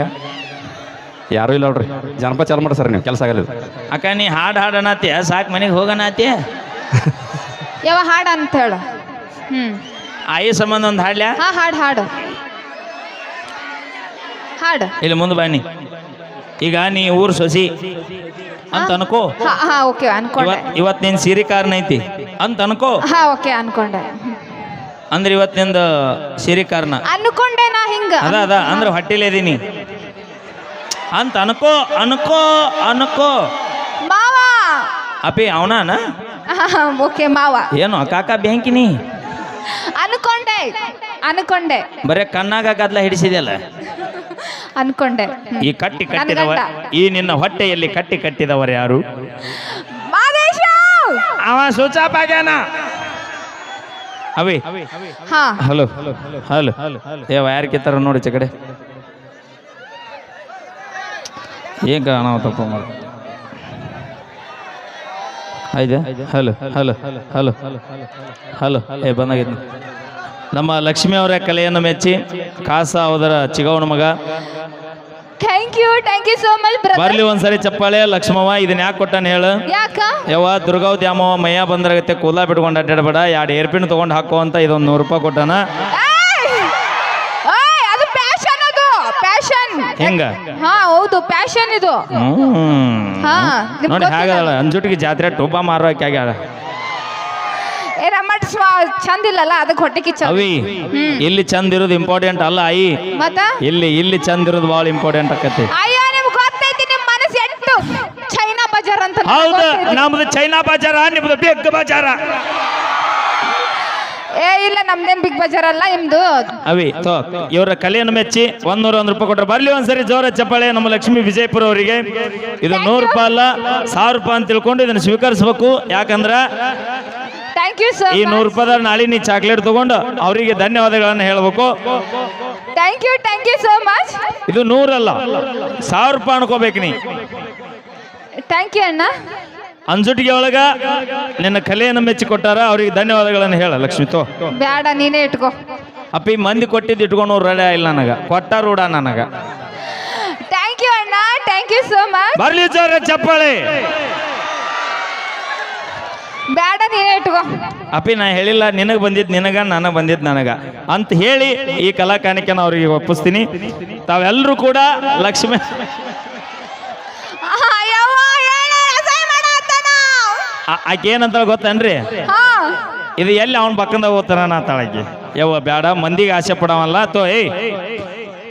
ಯಾರು ಇಲ್ಲ ನೋಡ್ರಿ. ಜಾನಪದ ಚಾಲು ಮಾಡಿ ಸರ್ ನೀವು ಕೆಲಸ ಆಗಲ್ಲ ಇದು. ಅಕ್ಕ ನೀ ಹಾಡು ಹಾಡಣತ್ಯ ಸಾಕು ಮನೆಗೆ ಹೋಗಣತ್ಯ ಯಾವ ಹಾಡ ಅಂತ ಹೇಳ. ಹ್ಮ್. ಆಯಿ ಸಂಬಂಧ ಒಂದು ಹಾಡ್ಲ್ಯಾ ಹಾ ಹಾಡು ಹಾಡು. ಹಾಡು. ಇಲ್ಲಿ ಮುಂದೆ ಬನ್ನಿ. ಈಗ ನೀ ಊರು ಸೊಸಿ. ಅಂತ ಅನ್ಕೋ. ಹಾ ಹಾ ಓಕೆ ಅನ್ಕೊಂಡೆ. ಇವತ್ ಇವತ್ತು ನಿನ್ ಸೀರೆ ಕಾರಣ ಐತಿ ಅಂತ ಅನ್ಕೋ. ಹಾ ಓಕೆ ಅನ್ಕೊಂಡೆ. ಅಂದ್ರೆ ಇವತ್ತಿಂದ ಸೀರೆ ಕಾರಣ. ಅನ್ಕೊಂಡೆ ನಾ ಹಿಂಗ. ಅದ ಅದ ಅಂದ್ರೆ ಹೊಟ್ಟೆಲೇ ಇದೀನಿ. ಅಂತ ಅನ್ಕೋ ಅನ್ಕೋ ಅನ್ಕೋ. ಮಾವ. ಅಪಿ ಅವನಾನ? ಓಕೆ ಮಾವ. ಏನು ಕಾಕ ಬ್ಯಾಂಕಿನಿ ಅನ್ಕೊಂಡೆ. ಅನ್ಕೊಂಡೆ. ಬರೇ ಕಣ್ಣಾಗ ಗದ್ಲ ಹಿಡಿಸಿದೆಯಲ್ಲ? ಅನ್ಕೊಂಡೆ. ಈ ಕಟ್ಟಿ ಕಟ್ಟಿದವ ಈ ನಿನ್ನ ಹೊಟ್ಟೆಯಲ್ಲಿ ಕಟ್ಟಿ ಕಟ್ಟಿದವರು ಯಾರು? ಮಾದೇಶ ಅವ ಸೂಚಾಪಾಗ್ಯಾನ ಅವಿ. ಹಾ. ಹಲೋ. ಹಲೋ. ಏ ಯಾರು ಕಿತ್ತಾರ ನೋಡಿ ಚಕಡೆ ಕಡೆ. ಏನ್ ಕಾಣವ ತಪ್ಪ ಮಾಡ ಆಯ್ತಾ ಹಲೋ ಹಲೋ ಹಲೋ ಹಲೋ ಏ ಬಂದಾಗಿದ್ನ ನಮ್ಮ ಲಕ್ಷ್ಮಿ ಅವರ ಕಲೆಯನ್ನು ಮೆಚ್ಚಿ ಕಾಸ ಅವರ ಚಿಗವನ ಮಗ. Thank you thank you so much ಬರ್ಲಿ ಒಂದ್ಸರಿ ಚಪ್ಪಾಳೆ ಲಕ್ಷ್ಮವ್ವ ಇದನ್ನ ಯಾಕೆ ಕೊಟ್ಟಾನ ಹೇಳು? ಯಾಕ? ಯವ್ವ ದುರ್ಗಾವ್ ದ್ಯಾಮವ ಮಯ್ಯ ಬಂದ್ರಾಗತ್ತೆ ಕೂದಲ ಬಿಟ್ಕೊಂಡು ಅಡ್ಡಾಡಬೇಡ ಎರಡು ಏರ್ಪಿನ್ ತಗೊಂಡು ಹಾಕೋ ಅಂತ ಇದೊಂದು ನೂರು ರೂಪಾಯಿ ಕೊಟ್ಟಾನ ಏಯ್! ಏಯ್, ಅದು ಪ್ಯಾಷನ್ ಅದು ಪ್ಯಾಷನ್ ಹೆಂಗ? ಹಾ ಹೌದು ಪ್ಯಾಶನ್ ಇದು. ಹಾ, ನಿಮ್ಗ್ ನೋಡಿ ಗೊತ್ತಿಲ್ಲ? ಹೇಗದ ಅಂಜುಟಿಗೆ ಜಾತ್ರೆ ಟೋಬಾ ಮಾರೋಕೆ ಆಗ್ಯಾಳ ಏ ಸ್ವ ಚಂದ ಇಲ್ಲಲ್ಲ ಅದಕ್ಕೆ ಹೊಟ್ಟೆ ಕಿಚ್ಚ. ಅವಿ ಇಲ್ಲಿ ಚಂದ ಇರೋದು ಇಂಪಾರ್ಟೆಂಟ್ ಅಲ್ಲ ಆಯಿ ಮತ್ತ? ಇಲ್ಲಿ ಇಲ್ಲಿ ಚಂದ ಇರೋದು ಭಾಳ ಇಂಪಾರ್ಟೆಂಟ್ ಆಕತಿ. ಅಯ್ಯೋ ನಿಮ್ಗೆ ಗೊತ್ತೈತಿ ನಿಮ್ ಮನಸ್ಸು ಚೈನಾ ಬಜಾರ್ ಅಂತ ನಿಮ್ಗ್ ಹೌದು ಗೊತ್ತೈತಿ? ನಮ್ದು ಚೈನಾ ಬಾಜಾರ ನಿಮ್ದು ಬಿಗ್ ಬಾಜಾರ. ಏ ಇಲ್ಲ ನಮ್ದೇನ್ ಬಿಗ್ ಬಜಾರ್ ಅಲ್ಲ ನಿಮ್ದು? ಅವಿ ತೋ ಇವರ ಕಲೆಯನ್ನು ಮೆಚ್ಚಿ ಒಂದ್ನೂರ ಒಂದ್ ರೂಪಾಯಿ ಕೊಟ್ಟರೆ ಬರ್ಲಿ ಒಂದ್ಸರಿ ಜೋರ ಚಪ್ಪಾಳೆ ನಮ್ಮ ಲಕ್ಷ್ಮೀ ವಿಜಯಪುರ ಅವರಿಗೆ. ಇದು ನೂರು ರೂಪಾಯಿ ಅಲ್ಲ ಸಾವಿರ ರೂಪಾಯಿ ಅಂತ ತಿಳ್ಕೊಂಡು ಇದನ್ನು ಸ್ವೀಕರಿಸಬೇಕು. ಯಾಕಂದ್ರ ಥ್ಯಾಂಕ್ ಯು ಸರ್ ಈ ನೂರು ರೂಪಾಯಿದ ನಾಳೆ ನೀ ಚಾಕ್ಲೇಟ್ ತಗೊಂಡು ಅವರಿಗೆ ಧನ್ಯವಾದಗಳನ್ನು ಹೇಳ್ಬೇಕು. Thank you thank you so much ಇದು ನೂರಲ್ಲ ಸಾವಿರ ರೂಪಾಯಿ ಅನ್ಕೋಬೇಕು ನೀ. ಥ್ಯಾಂಕ್ ಯು ಅಣ್ಣ. ಅಂಜುಟಿಗೆ ಒಳಗ ನಿನ್ನ ಕಲೆಯನ್ನು ಮೆಚ್ಚಿ ಕೊಟ್ಟಾರ ಅವರಿಗೆ ಧನ್ಯವಾದಗಳನ್ನು ಹೇಳ ಲಕ್ಷ್ಮಿ ತೋ. ಬ್ಯಾಡ ನೀನೇ ಇಟ್ಕೋ. ಅಪ್ಪಿ ಮಂದಿ ಕೊಟ್ಟಿದ್ದು ಇಟ್ಕೊಂಡು ರೆಡಿ ಇಲ್ಲ ನನಗ. ಕೊಟ್ಟ ರೂಢ ನನಗ. ಥ್ಯಾಂಕ್ ಯು ಅಣ್ಣ. ಥ್ಯಾಂಕ್ ಯು ಸೋ ಮಚ್ ಬರ್ಲಿ ಜೋರ ಚಪ್ಪಾಳೆ. ಬ್ಯಾಡ ನೀನೇ ಇಟ್ಕೋ. ಅಪ್ಪಿ ನಾ ಹೇಳಿಲ್ಲ ನಿನಗೆ ಬಂದಿದ್ದು ನಿನಗ ನನಗೆ ಬಂದಿದ್ದು ನನಗ. ಅಂತ ಹೇಳಿ ಈ ಕಲಾ ಕಾಣಿಕೆನ ಅವ್ರಿಗೆ ಒಪ್ಪಿಸ್ತೀನಿ. ತಾವೆಲ್ಲರೂ ಕೂಡ ಲಕ್ಷ್ಮಿ ಆಹಾ, ಯವ್ವ, ಹೇಳು, ಅಸಹ್ಯ ಮಾಡಾತ್ತಾನ. ಆ- ಆಕೆ ಏನಂತ ಗೊತ್ತೇನ್ರಿ? ಇದು ಎಲ್ಲಿ ಅವನ ಪಕ್ಕಂದ ಓದ್ತಾನ ನಾ ತಾಳಕ್ಕೆ ಯವ್ವ ಬೇಡ ಮಂದಿಗೆ ಆಸೆ ಪಡವಲ್ಲ ತೋ ಏಯ್.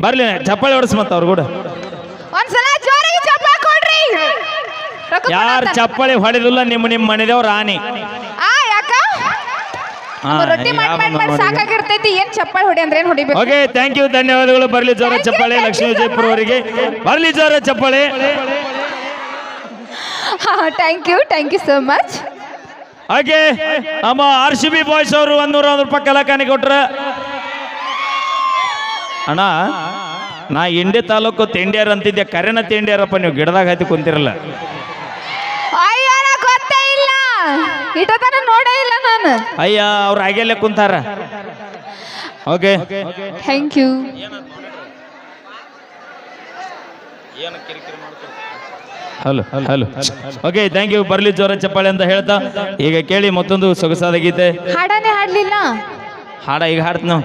ಬರ್ಲಿ ಚಪ್ಪಾಳಿ ಹೊಡಿಸ್ ಮತ್ತ ಅವ್ರು ಕೂಡ ಯಾರ ಚಪ್ಪಾಳೆ. ಹೊಡೆದಿಲ್ಲ ನಿಮ್ಮ ನಿಮ್ಮ ಮನೆದೇವ್ರ ರಾಣಿ. ಸಾಕಾಗಿರ್ತೈತಿ. ಏನ್ ಚಪ್ಪಾಳೆ ಹೊಡಿ ಅಂದ್ರೆ ಏನ್ ಹೊಡಿಬೇಕು? ಓಕೆ ಥ್ಯಾಂಕ್ ಯು ಧನ್ಯವಾದಗಳು. ಬರ್ಲಿ ಜೋರ ಚಪ್ಪಾಳೆ ಲಕ್ಷ್ಮೀ ಬರಲಿ ವಿಜಯಪುರ ಅವರಿಗೆ. ಬರ್ಲಿ ಜೋರ ಚಪ್ಪಾಳೆ. Thank you thank you so much ಹಾಗೆ ನಮ್ಮ ಆರ್ ಸಿ ಬಿ ಬಾಯ್ಸ್ ಅವರು ಒಂದೂರ ಒಂದು ರೂಪಾಯಿ ಕಲಾಕಾನಿ ಕೊಟ್ರ. ಅಣ್ಣ ನಾ ಇಂಡಿ ತಾಲೂಕು ತಿಂಡಿಯಾರ ಅಂತಿದ್ದೆ. ಕರೆನ ತಿಂಡಿಯಾರಪ್ಪ ನೀವು ಗಿಡದಾಗ ಹತ್ತಿ ಕುಂತಿರಲ್ಲ. ಅಯ್ಯೋ ನಂಗ್ ಗೊತ್ತೇ ಇಲ್ಲ. ಇಟ್ಟತನ ನೋಡೇ ಇಲ್ಲ ನಾನು. ಅಯ್ಯ ಅವ್ರು ಹಾಗೆಲ್ಲೇ ಕುಂತಾರ. Okay. Thank you hello hello okay thank you ಬರ್ಲಿ ಜೋರ ಚಪ್ಪಾಳೆ ಅಂತ ಹೇಳ್ತಾ. ಈಗ ಕೇಳಿ ಮತ್ತೊಂದು ಸೊಗಸಾದ ಗೀತೆ. ಹಾಡನೇ ಹಾಡ್ಲಿಲ್ಲ. ಹಾಡ ಈಗ ಹಾಡ್ತ ನಾವು.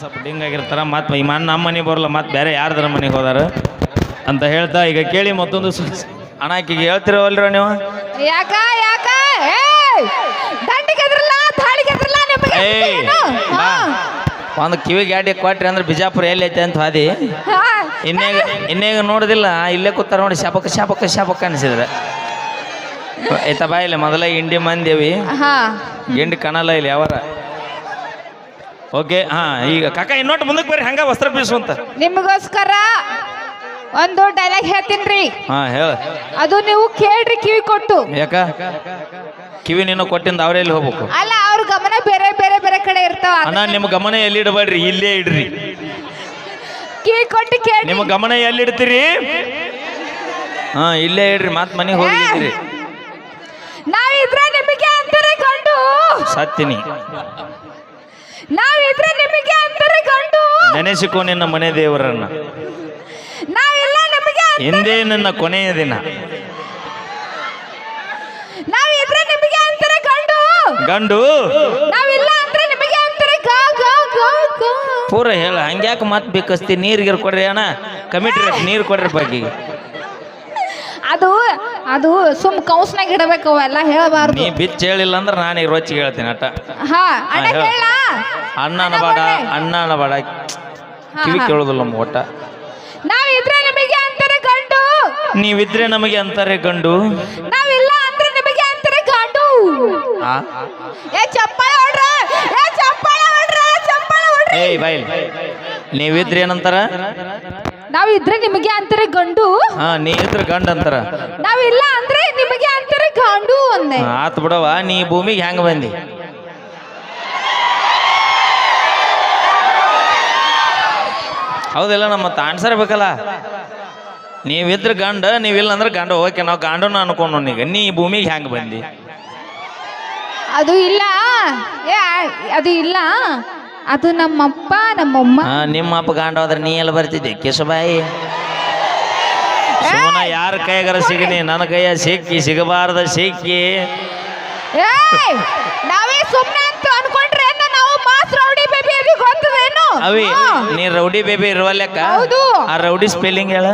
ಸ್ವಲ್ಪ ಡಿಂಗ್ ಆಗಿರ್ತಾರ. ಈ ಮನ್ ನಮ್ಮ ಮನೆಗೆ ಬರಲ್ಲ ಮತ್ತೆ ಬೇರೆ ಯಾರ್ದಾರ ಮನೆಗೆ ಹೋದಾರ ಅಂತ ಹೇಳ್ತಾ. ಈಗ ಕೇಳಿ ಮತ್ತೊಂದು ಅಣ್ಣ ಈಗ ಹೇಳ್ತಿರವಲ್ರ ನೀವು? ಯಾಕ ಯಾಕ? ಏ ನಿಮಗೆ? ಏನು? ಒಂದು ಕಿವಿ ಗಾಡಿ ಕೊಟ್ರಿ ಅಂದ್ರೆ ಬಿಜಾಪುರ ಎಲ್ಲೈತೆ ಐತೆ ಅಂತ ಹಾದಿ. ಇನ್ನೇ ಇನ್ನೇಗ ಇನ್ನೇಗ ನೋಡುದಿಲ್ಲ. ಇಲ್ಲೇ ಕೂತಾರ ನೋಡಿ ಶಾಪಕ ಶಾಪಕ ಶಾಪಕ ಅನಿಸಿದ್ರೆ. ಐತ ಬಾ ಇಲ್ಲಿ ಮೊದಲ ಇಂಡಿ ಮಂದಿವಿ. ಹಾ. ಗಿಂಡಿ ಕಾಣಲ್ಲ ಇಲ್ಲಿ ಯಾವಾರ? ಓಕೆ ಹಾ ಈಗ ಕಾಕ ಇನ್ನೊಟ್ಟು ಮುಂದಕ್ಕೆ ಬರ್ರಿ ಹಂಗ ವಸ್ತ್ರ ಬೀಸುವಂತ. ನಿಮಗೋಸ್ಕರ ಒಂದು ಡೈಲಾಗ್ ಹೇಳ್ತೀನ್ರಿ. ಹಾ ಹೇಳ. ಅದು ನೀವು ಕೇಳ್ರಿ ಕಿವಿ ಕೊಟ್ಟು. ಯಾಕ? ಕಿವಿ ನೀನು ಕೊಟ್ಟಿಂದ ಅವ್ರೆಲ್ಲಿ ಹೋಗ್ಬೇಕು? ಅಲ್ಲ ಅವ್ರ ಗಮನ ಕಡೆ ಇರ್ತಾವ. ಅಣ್ಣ ನಿಮ್ಮ ಗಮನ ಎಲ್ಲಿ ಇಡಬೇಡ್ರಿ ಇಲ್ಲೇ ಇಡ್ರಿ. ಕಿವಿ ಕೊಟ್ಟು ಕೇಳಿ. ನಿಮ್ಮ ಗಮನ ಎಲ್ಲಿ ಇಡ್ತೀರಿ ಹಾ ಇಲ್ಲೇ ಇಡ್ರಿ. ಮತ್ ಮನೆಗೆ ಹೋಗಿದ್ದೀರಿ ನಾವಿದ್ರೆ ನಿಮಗೆ ಅಂತಾರೆ ಗಂಡು. ಸತ್ತಿನಿ. ನಾವಿದ್ರೆ ನಿಮಗೆ ಅಂತಾರೆ ಗಂಡು. ನೆನೆಸಿಕೋ ನಿನ್ನ ಮನೆ ದೇವರನ್ನ. ನಾವಿಲ್ಲ ನಿಮಗೆ ಎಂದೇ ನನ್ನ ಕೊನೆಯ ದಿನ. ನಾವಿದ್ರೆ ನಿಮಗೆ ಅಂತಾರೆ ಗಂಡು. ಗಂಡು? ನಾವಿಲ್ಲ ಪೂರ ಹೇಳ ಹಂಗ್ಯಾಕೆ ಮತ್ ಬೇಕಸ್ತಿ ಗಿರ್ ಕೊಡ್ರಿ ಅಣ್ಣ. ಕಮಿಟಿ ನೀರು ಕೊಡ್ರಿ ಬಗ್ಗೆ. ಅದು ಅದು ಸುಮ್ ಕೌಸ್ನಾಗ ಇಡಬೇಕು ಅವೆಲ್ಲ ಹೇಳಬಾರ್ದು. ನೀ ಬಿಚ್ಚ ಹೇಳಿಲ್ಲ ಅಂದ್ರೆ ನಾನು ಈಗ ರೊಚ್ಚಿಗೆ ಹೇಳ್ತೀನಿ ಅಟ್ಟ. ಹಾ ಅಣ್ಣ ಹಾ, ಹೇಳು. ಹೇಳ ಅಣ್ಣನ ಬೇಡ ಅಣ್ಣನ ಬಾಡ. ಕಿವಿ ಕೇಳೋದಿಲ್ಲ ನಮ್ಮ ಒಟ್ಟ. ನಾವಿದ್ರೆ ನಿಮಗೆ ಅಂತಾರೆ ಗಂಡು. ನೀವಿದ್ರೆ ನಮಗೆ ಅಂತಾರೆ ಗಂಡು. ನಾವಿಲ್ಲ ಅಂದ್ರೆ ನಿಮಗೆ ಅಂತಾರೆ ಗಂಡು. ಆ? ಏ ಹೊಡ್ರ ಏ ಚಪ್ಪಾಳೆ ಹೊಡ್ರ ಚಪ್ಪಾಳೆ ಹೊಡ್ರಿ ಏಯ್ ಬೈಲ್. ನೀವಿದ್ರೆ ಏನಂತಾರ? ನಾವಿದ್ರೆ ನಿಮಗೆ ಅಂತಾರೆ ಗಂಡು. ಹಾ ನೀ ಇದ್ರ ಗಂಡ ಅಂತಾರ. ನಾವಿಲ್ಲ ಅಂದ್ರೆ ನಿಮಗೆ ಅಂತಾರೆ ಗಂಡು ಅಂದೆ. ಆತ್ ಬಿಡವ ನೀ ಭೂಮಿಗೆ ಹೆಂಗ್ ಬಂದಿ? ಹೌದಿಲ್ಲ ನಮ್ಮ ಆನ್ಸರ್ ಬೇಕಲ್ಲ. ನೀವಿದ್ರ ಗಂಡ ನೀವಿಲ್ಲ ಅಂದ್ರೆ ಗಂಡ. ಓಕೆ ನಾವು ಗಂಡನ ಅನ್ಕೊಂಡು ಈಗ ನೀ ಭೂಮಿಗೆ ಹೆಂಗ್ ಬಂದಿ? ಅದು ಇಲ್ಲ. ಏ ಅದು ಇಲ್ಲ. ಅದು ನಮ್ಮಪ್ಪ ನಮ್ಮಮ್ಮ. ನಿಮ್ಮಪ್ಪ ನಿಮ್ಮ ಅಪ್ಪ ಗಂಡ ಹೋದ್ರೆ ನೀ ಎಲ್ಲ ಬರ್ತಿದ್ದೆ? ಸುಮ್ಮನ ಯಾರ ಕೈಗಾರ ಸಿಗನಿ ನನ್ನ ಕೈಯ ಸಿಕ್ಕಿ ಸಿಗಬಾರದ ಸಿಕ್ಕಿ. ಏಯ್! ನಾವೇ ಸುಮ್ಮನೆ ಅಂತ ಅನ್ಕೊಂಡ್ರೆ ಏನ ನಾವು ಮಾಸ್ ರೌಡಿ ಬೇಬಿ ಅದು ಗೊತ್ತದೇನು ಅವಿ ಹಾ. ನೀ ರೌಡಿ ಬೇಬಿ ಇರುವ ಲೆಕ್ಕ ಹೌದು. ಆ ರೌಡಿ ಸ್ಪೆಲ್ಲಿಂಗ್ ಹೇಳ.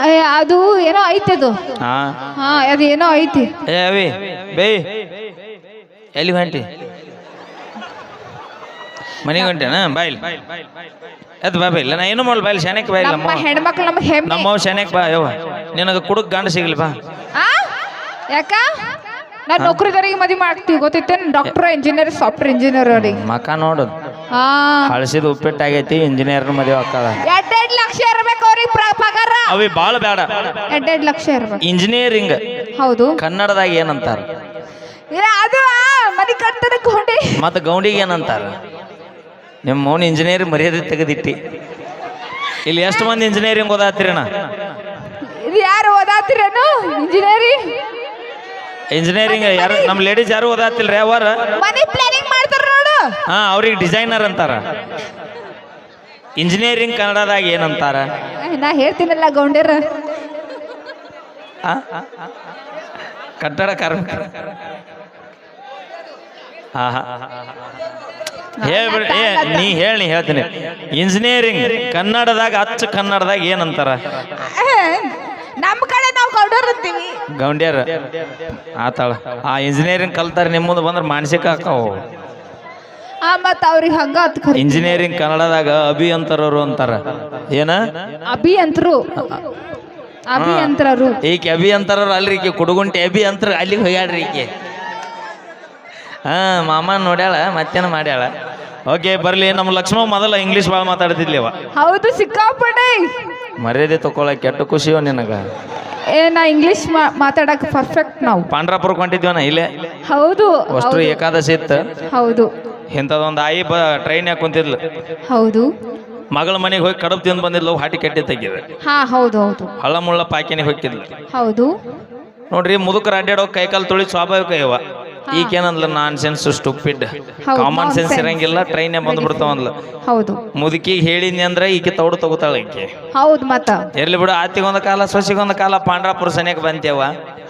ಅಯ್ಯ, ಅದು ಏನೋ ಐತಿ ಅದು. ಹಾ. ಹಾ ಅದು ಏನೋ ಐತಿ. ಏ ಅವಿ ಬೇ ಎಲ್ಲಿ ಹೊಂಟಿ ಮನೆಗೆ ಹೊಂಟೇನ ಬಾಯ್ಲ್ ಅದು ಬಾ ಬೈಲ್ ನಾ ಏನು ಮಾಡಲ್? ಬಾಯ್ಲ್ ಶಾನೆಕ್ ಬಾಯ್ಲ್ ನಮ್ಮ ನಮ್ಮ ಹೆಣ್ಮಕ್ಳು ನಮ್ಗೆ ಹೆಮ್ಮೆ. ನಮ್ಮವ್ ಶಾನೆಕ್ ಬಾ ಯವ್ವ. ನಿನಗೆ ಕುಡುಕ್ ಗಂಡ ಸಿಗಲಿ ಬಾ. ಆ? ಯಾಕ? ನಾ ನೌಕರಿದಾರಿಗೆ ಮದುವೆ ಮಾಡ್ತೀವಿ ಗೊತ್ತಿತ್ತೇನು ಡಾಕ್ಟರ್ ಇಂಜಿನಿಯರ್ ಸಾಫ್ಟ್ವೇರ್ ಇಂಜಿನಿಯರ್ ಅವ್ರಿಗೆ. ಮಕ ನೋಡು. ಹಾ ಹಳಸಿದ ಉಪ್ಪಿಟ್ಟಾಗೈತಿ ಇಂಜಿನಿಯರ್ ಮದುವೆ ಆಕ್ಕಳ ಎರಡೆರಡು ಲಕ್ಷ ಇರ್ಬೇಕು ಅವ್ರಿಗೆ ಪ್ರ- ಪಗಾರ. ಅವಿ ಭಾಳ ಬೇಡ ಎರಡೆರಡು ಲಕ್ಷ ಇರಬೇಕು. ಇಂಜಿನಿಯರಿಂಗ್ ಹೌದು. ಕನ್ನಡದಾಗ ಏನಂತಾರ? ಏ, ಅದು ಆ, ಮನೆ ಕಟ್ಟದಕ್ಕೆ ಹೊಂಡಿ ಮತ್ತು ಗೌಂಡಿಗೆ ಏನಂತಾರ? ನಿಮ್ಮ ಮೌನ ಇಂಜಿನಿಯರ್ ಮರ್ಯಾದೆ ತೆಗೆದಿಟ್ಟಿ. ಇಲ್ಲಿ ಎಷ್ಟು ಮಂದಿ ಇಂಜಿನಿಯರಿಂಗ್ ಓದಾತಿರಣ ಯಾರು ಓದಾತಿರೇನು ಇಂಜಿನಿಯರಿಂಗ್ ಇಂಜಿನಿಯರಿಂಗ್ ಯಾರು ನಮ್ಮ ಲೇಡೀಸ್ ಯಾರು ಓದಾತಿಲ್ರಿ ಅವರ ಮನಿ ಪ್ಲಾನಿಂಗ್ ಮಾಡ್ತಾರ ನೋಡು. ಹಾ ಅವ್ರಿಗೆ ಡಿಸೈನರ್ ಅಂತಾರ. ಇಂಜಿನಿಯರಿಂಗ್ ಕನ್ನಡದಾಗ ಏನಂತಾರ? ನಾ ಹೇಳ್ತೀನಲ್ಲ ಗೌಂಡ್ಯರ? ಕಟ್ಟಡ ಕಾರ್ಮಿಕ ಹಾ ಹಾ. ಹೇಳ್ಬಿಡಿ ಏ ನೀ ಹೇಳಿ ಹೇಳ್ತೀನಿ. ಇಂಜಿನಿಯರಿಂಗ್ ಕನ್ನಡದಾಗ ಅಚ್ಚ ಕನ್ನಡದಾಗ ಏನಂತಾರ? ನಮ್ಮ ಕಡೆ ನಾವು ಗೌಡರ್ ಅಂತೀವಿ ಗೌಂಡ್ಯಾರ? ಆತಾಳ. ಆ ಇಂಜಿನಿಯರಿಂಗ್ ಕಲ್ತಾರೆ ನಿಮ್ಮ ಮುಂದೆ ಬಂದ್ರೆ ಮಾನಸಿಕ ಹಾಕಾವು. ಆ ಮತ್ತ ಅವ್ರಿಗೆ ಹಂಗ ಇಂಜಿನಿಯರಿಂಗ್ ಕನ್ನಡದಾಗ ಅಭಿ ಅಂತಾರವ್ರು ಅಂತಾರ. ಏನ? ಅಭಿ ಅಂತರು. ಅಭಿ ಅಂತರರು ಈಕೆ ಅಭಿ ಅಂತಾರವ್ರು ಅಲ್ರಿ ಈಕೆ ಕುಡುಗುಂಟಿ ಅಭಿ ಅಂತಾರ ಅಲ್ಲಿಗೆ ಹೋಗ್ಯಾಡ್ರಿ ಈಕೆ. ಹಾ ಮಾಮ ನೋಡ್ಯಾಳ ಮತ್ತೇನ ಮಾಡ್ಯಾಳ? ಓಕೆ ಬರ್ಲಿ. ನಮ್ಮ ಲಕ್ಷ್ಮಣ ಮೊದಲ ಇಂಗ್ಲೀಷ್ ಭಾಳ ಮಾತಾಡ್ತಿದ್ಲಿವ ಹೌದು ಸಿಕ್ಕಾಪಡೆ ಮರ್ಯಾದೆ ತಗೊಳಕ್ ಕೆಟ್ಟ ಖುಷಿಯೋ ನಿನಗ? ಏ ನಾ ಇಂಗ್ಲಿಷ್ ಮಾತಾಡಕ್ ಪರ್ಫೆಕ್ಟ್ ನಾವು. ಪಾಂಡ್ರಾಪುರಕ್ಕೆ ಹೊಂಟಿದ್ವನ ಇಲ್ಲೇ? ಹೌದು ಅಷ್ಟು ಹೌದು, ಏಕಾದಶಿ ಇತ್ತು? ಹೌದು. ಇಂಥದೊಂದು ಆಯಿ ಬ ಟ್ರೈನ್ಯಾಗ ಕುಂತಿದ್ಲು. ಹೌದು. ಮಗಳ ಮನೆಗೆ ಹೋಗಿ ಕಡಬ್ ತಿಂದು ಬಂದಿದ್ಲು ಹಾಟಿ ಕೆಟ್ಟಿ ತೆಗಿದ್ರೆ ಹಾ ಹೌದು ಹೌದು. ಹಳ್ಳ ಮುಳ್ಳ ಪಾಕಿನಿಗೆ ಹೋಗ್ತಿದ್ಲು. ಹೌದು. ನೋಡ್ರಿ ಮುದುಕರ ಅಡ್ಡಾಡೋ ಕೈಕಾಲು ತೊಳಿ ಸ್ವಾಭಾವಿಕ ಇವ. ಈಗೇನಂದ್ಲ nonsense stupid common sense. ಇರಂಗಿಲ್ಲ ಬಂದ್ಬಿಡ್ತಾವ ಬಂದ್ಬಿಡ್ತಾವಂದ್ಲ ಹೌದು. ಮುದುಕಿಗೆ ಹೇಳಿದ್ನಿ ಅಂದ್ರೆ ಈಕೆ ತೌಡು ತಗೋತಾಳ ಈಕೆ. ಹೌದು ಮತ್ತ. ಎಲ್ಲಿ ಬಿಡು ಆತಿಗೊಂದ ಕಾಲ ಸೊಸಿಗೊಂದ ಕಾಲ ಪಾಂಡ್ರಾಪುರ ಸನಿಯಕ್ಕೆ ಬಂತೇವ.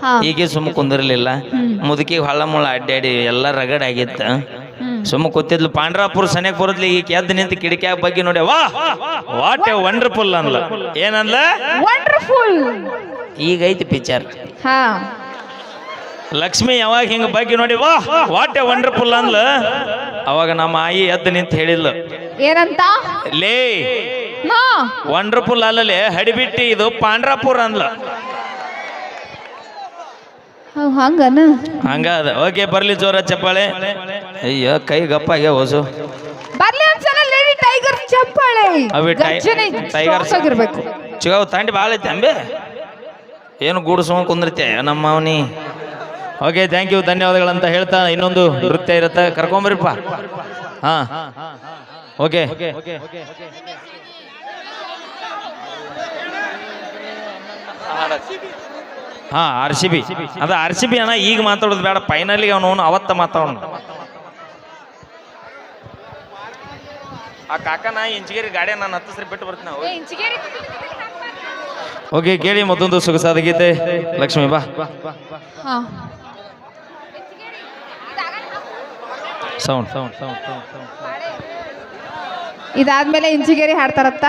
ಹಾ. ಈಕೆ ಸುಮ್ಮ ಕುಂದಿರ್ಲಿಲ್ಲ. ಮುದುಕಿ ಮುದುಕಿಗೆ ಹಳ್ಳ ಮುಳ್ಳ ಅಡ್ಡಾಡಿ ಎಲ್ಲ ರಗಡ್ ಆಗಿತ್ತ. ಸುಮ್ಮ ಕೂತಿದ್ಲು ಪಾಂಡ್ರಾಪುರ ಸನಿಯಕ್ ಬರೋದ್ಲಿ ಈಗ ಎದ್ದು ನಿಂತ ಕಿಡಿಕ್ಯಾಗ ಬಗ್ಗೆ ನೋಡಿ ವಾ ವಾಟ್ ಎ ವಂಡರ್ಫುಲ್ ಅನ್ಲ ಏನಂದ್ಲ? ವಂಡರ್ಫುಲ್. ಈಗೈತಿ ಪಿಕ್ಚರ್. ಹಾ. ಲಕ್ಷ್ಮಿ ಯಾವಾಗ ಹಿಂಗ ಬಗ್ಗೆ ನೋಡಿ ವಾ ವಾಟ್ ಎ ವಂಡರ್ಫುಲ್ ಅಂದ್ಲ. ಅವಾಗ ನಮ್ಮ ಆಯಿ ಎದ್ದು ನಿಂತು ಹೇಳಿಲ್ಲ ಏನಂತ? ಲೇ ವಂಡರ್ಫುಲ್ ಅಲ್ಲಲೇ ಹಡಿಬಿಟ್ಟಿ ಇದು ಪಾಂಡ್ರಾಪುರ ಅಂದ್ಲ. ಹಂಗನ? ಹಂಗ ಅದ. ಓಕೆ ಬರ್ಲಿ ಜೋರ ಚಪ್ಪಾಳೆ. ಅಯ್ಯೋ ಕೈ ಗಪ್ಪಾಗೆ ಹೊಸು ಬರ್ಲಿ ಒಂದ್ಸಲ ಲೇಡಿ ಟೈಗರ್ ಚಪ್ಪಾಳೆ. ಅವಿ ಟೈಗರ್ ಆಗಿರ್ಬೇಕು. ಚಿಗಾವ್ ತಂಡಿ ಭಾಳ ಐತೆ ಅಂಬೆ. ಏನು ಗೂಡಿಸ್ಕೊಂಡು ಕುಂದಿರ್ತೀಯ ನಮ್ಮ ಅವನಿ ಓಕೆ ಥ್ಯಾಂಕ್ ಯು ಧನ್ಯವಾದಗಳು ಅಂತ ಹೇಳ್ತಾ ಇನ್ನೊಂದು ನೃತ್ಯ ಇರುತ್ತೆ. ಕರ್ಕೊಂಬರಿಪ್ಪ ಹಾ. ಓಕೆ ಹಾ ಆರ್ ಸಿ ಬಿ ಅದ ಆರ್ ಸಿ ಬಿ ಅಣ್ಣ ಈಗ ಮಾತಾಡೋದು ಬೇಡ. ಫೈನಲ್ಗೆ ಅವನು ಅವತ್ತ ಮಾತಾಡೋಣ ಆ ಕಾಕನ ಇಂಚಿಗೇರಿ ಗಾಡಿ ನಾನು ಹತ್ತಿಸ್ರಿ ಬಿಟ್ಟು ಬರ್ತೀನಿ ನಾವು. ಓಕೆ ಕೇಳಿ ಮತ್ತೊಂದು ಸೊಗಸಾದ ಗೀತೆ. ಲಕ್ಷ್ಮಿ ಬಾ ಹಾ ಸೌಂಡ್ ಸೌಂಡ್ ಸೌಂಡ್ ಇದಾದ್ಮೇಲೆ ಇಂಚಿಗೇರಿ ಹಾಡ್ತಾರತ್ತ.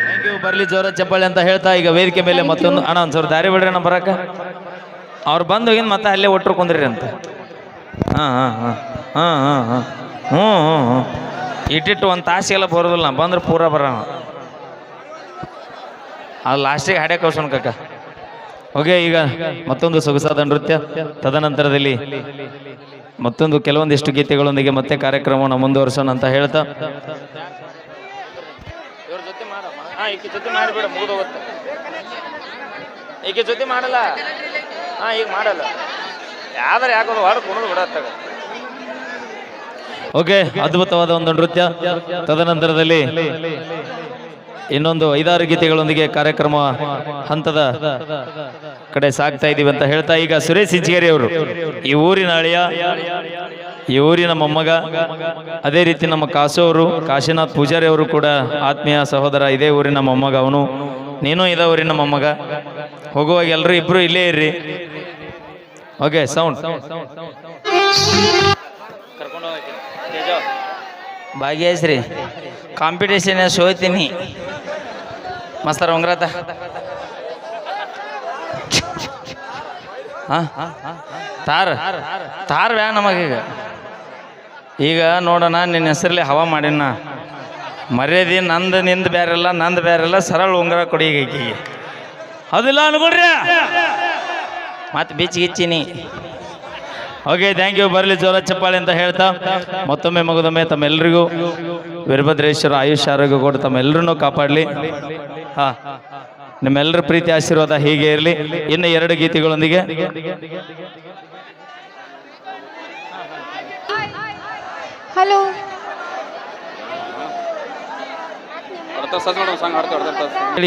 ಥ್ಯಾಂಕ್ ಯು ಬರ್ಲಿ ಜೋರ ಚಪ್ಪಾಳೆ ಅಂತ ಹೇಳ್ತಾ ಈಗ ವೇದಿಕೆ ಮೇಲೆ ಮತ್ತೊಂದು ಅಣ್ಣ ಒಂದು ಸ್ವಲ್ಪ ದಾರಿ ಬಿಡ್ರಿ ಅಣ್ಣ ಬರಕ ಅವ್ರು ಬಂದು ಹೋಗಿನ ಮತ್ತೆ ಅಲ್ಲೇ ಒಟ್ಟರು ಕುಂದ್ರಿ ಅಂತ. ಹಾಂ ಹಾಂ ಹಾಂ ಹಾಂ ಹಾಂ ಹಾಂ. ಹ್ಞೂ ಹ್ಞೂ ಹ್ಞೂ. ಇಟ್ಟಿಟ್ಟು ಒಂದು ತಾಸಿಗೆಲ್ಲ ಬರೋದಿಲ್ಲ ನಾ ಬಂದ್ರೆ ಪೂರ ಬರೋಣ. ಅದು ಲಾಸ್ಟಿಗೆ ಹಾಡ್ಯಾಕ ಕಳ್ಸೋಣ ಕಕ್ಕ ಓಕೆ ಈಗ ಮತ್ತೊಂದು ಸೊಗಸಾದ ನೃತ್ಯ. ತದನಂತರದಲ್ಲಿ ಮತ್ತೊಂದು ಕೆಲವೊಂದಿಷ್ಟು ಗೀತೆಗಳೊಂದಿಗೆ ಮತ್ತೆ ಕಾರ್ಯಕ್ರಮವನ್ನು ಮುಂದುವರಿಸೋಣ ಅಂತ ಹೇಳ್ತಾ. ಈಕೆ ಜೊತೆ ಮಾಡಲ್ಲ. ಹಾ ಈಗ ಮಾಡಲ್ಲ. ಯಾವ್ದಾರ ಯಾಕೋದು ವಾರ ಕುಣಿದು ಬಿಡತ್ತಾಗ ಓಕೆ ಅದ್ಭುತವಾದ ಒಂದು ನೃತ್ಯ. ತದನಂತರದಲ್ಲಿ ಇನ್ನೊಂದು ಐದಾರು ಗೀತೆಗಳೊಂದಿಗೆ ಕಾರ್ಯಕ್ರಮ ಹಂತದ ಕಡೆ ಸಾಗ್ತಾ ಇದೀವಿ ಅಂತ ಹೇಳ್ತಾ, ಈಗ ಸುರೇಶ್ ಇಂಚಿಗೇರಿ ಅವರು, ಈ ಊರಿನ ಅಳಿಯ, ಈ ಊರಿನ ಮೊಮ್ಮಗ, ಅದೇ ರೀತಿ ನಮ್ಮ ಕಾಸು ಅವರು, ಕಾಶಿನಾಥ್ ಪೂಜಾರಿ ಅವರು ಕೂಡ ಆತ್ಮೀಯ ಸಹೋದರ, ಇದೇ ಊರಿನ ಮೊಮ್ಮಗ ಅವನು, ನೀನು ಇದ ಊರಿನ ಮೊಮ್ಮಗ, ಹೋಗುವಾಗ ಎಲ್ಲರೂ ಇಬ್ರು ಇಲ್ಲೇ ಇರ್ರಿ. ಓಕೆ ಸೌಂಡ್ ಭಾಗ್ಯಶ್ರೀ ಕಾಂಪಿಟೇಷನ್ ಸೋತೀನಿ ಮಸ್ತರ ಉಂಗ್ರತ. ಹಾಂ? ತಾರ, ತಾರ್ ವ್ಯಾ ನಮಗೀಗ ಈಗ. ನೋಡೋಣ, ನಿನ್ನ ಹೆಸರಲ್ಲಿ ಹವಾ ಮಾಡಿನ. ಮರ್ಯಾದೆ ನಂದು, ನಿಂದು ಬೇರೆಲ್ಲ ನಂದು ಬೇರೆಲ್ಲ ಸರಳ ಉಂಗ್ರ ಕೊಡಿ ಈಗ ಅದಿಲ್ಲ ಅನ್ಕೊಳ್ರಿ ಮತ್ತೆ ಬಿಚ್ಚಿ ಗಿಚ್ಚಿನಿ ಓಕೆ ಥ್ಯಾಂಕ್ ಯು ಬರಲಿ ಜೋರ ಚಪ್ಪಾಳೆ ಅಂತ ಹೇಳ್ತಾ ಮತ್ತೊಮ್ಮೆ ಮಗದೊಮ್ಮೆ ತಮ್ಮೆಲ್ಲರಿಗೂ ವೀರಭದ್ರೇಶ್ವರ ಆಯುಷ್ ಆರೋಗ್ಯ ಕೊಟ್ಟು ತಮ್ಮೆಲ್ಲರನ್ನೂ ಕಾಪಾಡಲಿ. ಹಾ ನಿಮ್ಮೆಲ್ಲರ ಪ್ರೀತಿ ಆಶೀರ್ವಾದ ಹೀಗೆ ಇರಲಿ. ಇನ್ನು ಎರಡು ಗೀತೆಗಳೊಂದಿಗೆ. ಹಲೋ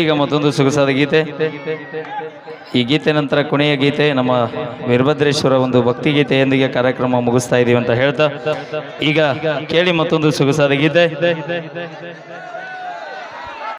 ಈಗ ಮತ್ತೊಂದು ಸೊಗಸಾದ ಗೀತೆ. ಈ ಗೀತೆ ನಂತರ ಕೊನೆಯ ಗೀತೆ, ನಮ್ಮ ವೀರಭದ್ರೇಶ್ವರ ಒಂದು ಭಕ್ತಿ ಗೀತೆಯೊಂದಿಗೆ ಕಾರ್ಯಕ್ರಮ ಮುಗಿಸ್ತಾ ಇದೀವಿ ಅಂತ ಹೇಳ್ತಾ, ಈಗ ಕೇಳಿ ಮತ್ತೊಂದು ಸೊಗಸಾದ ಗೀತೆ.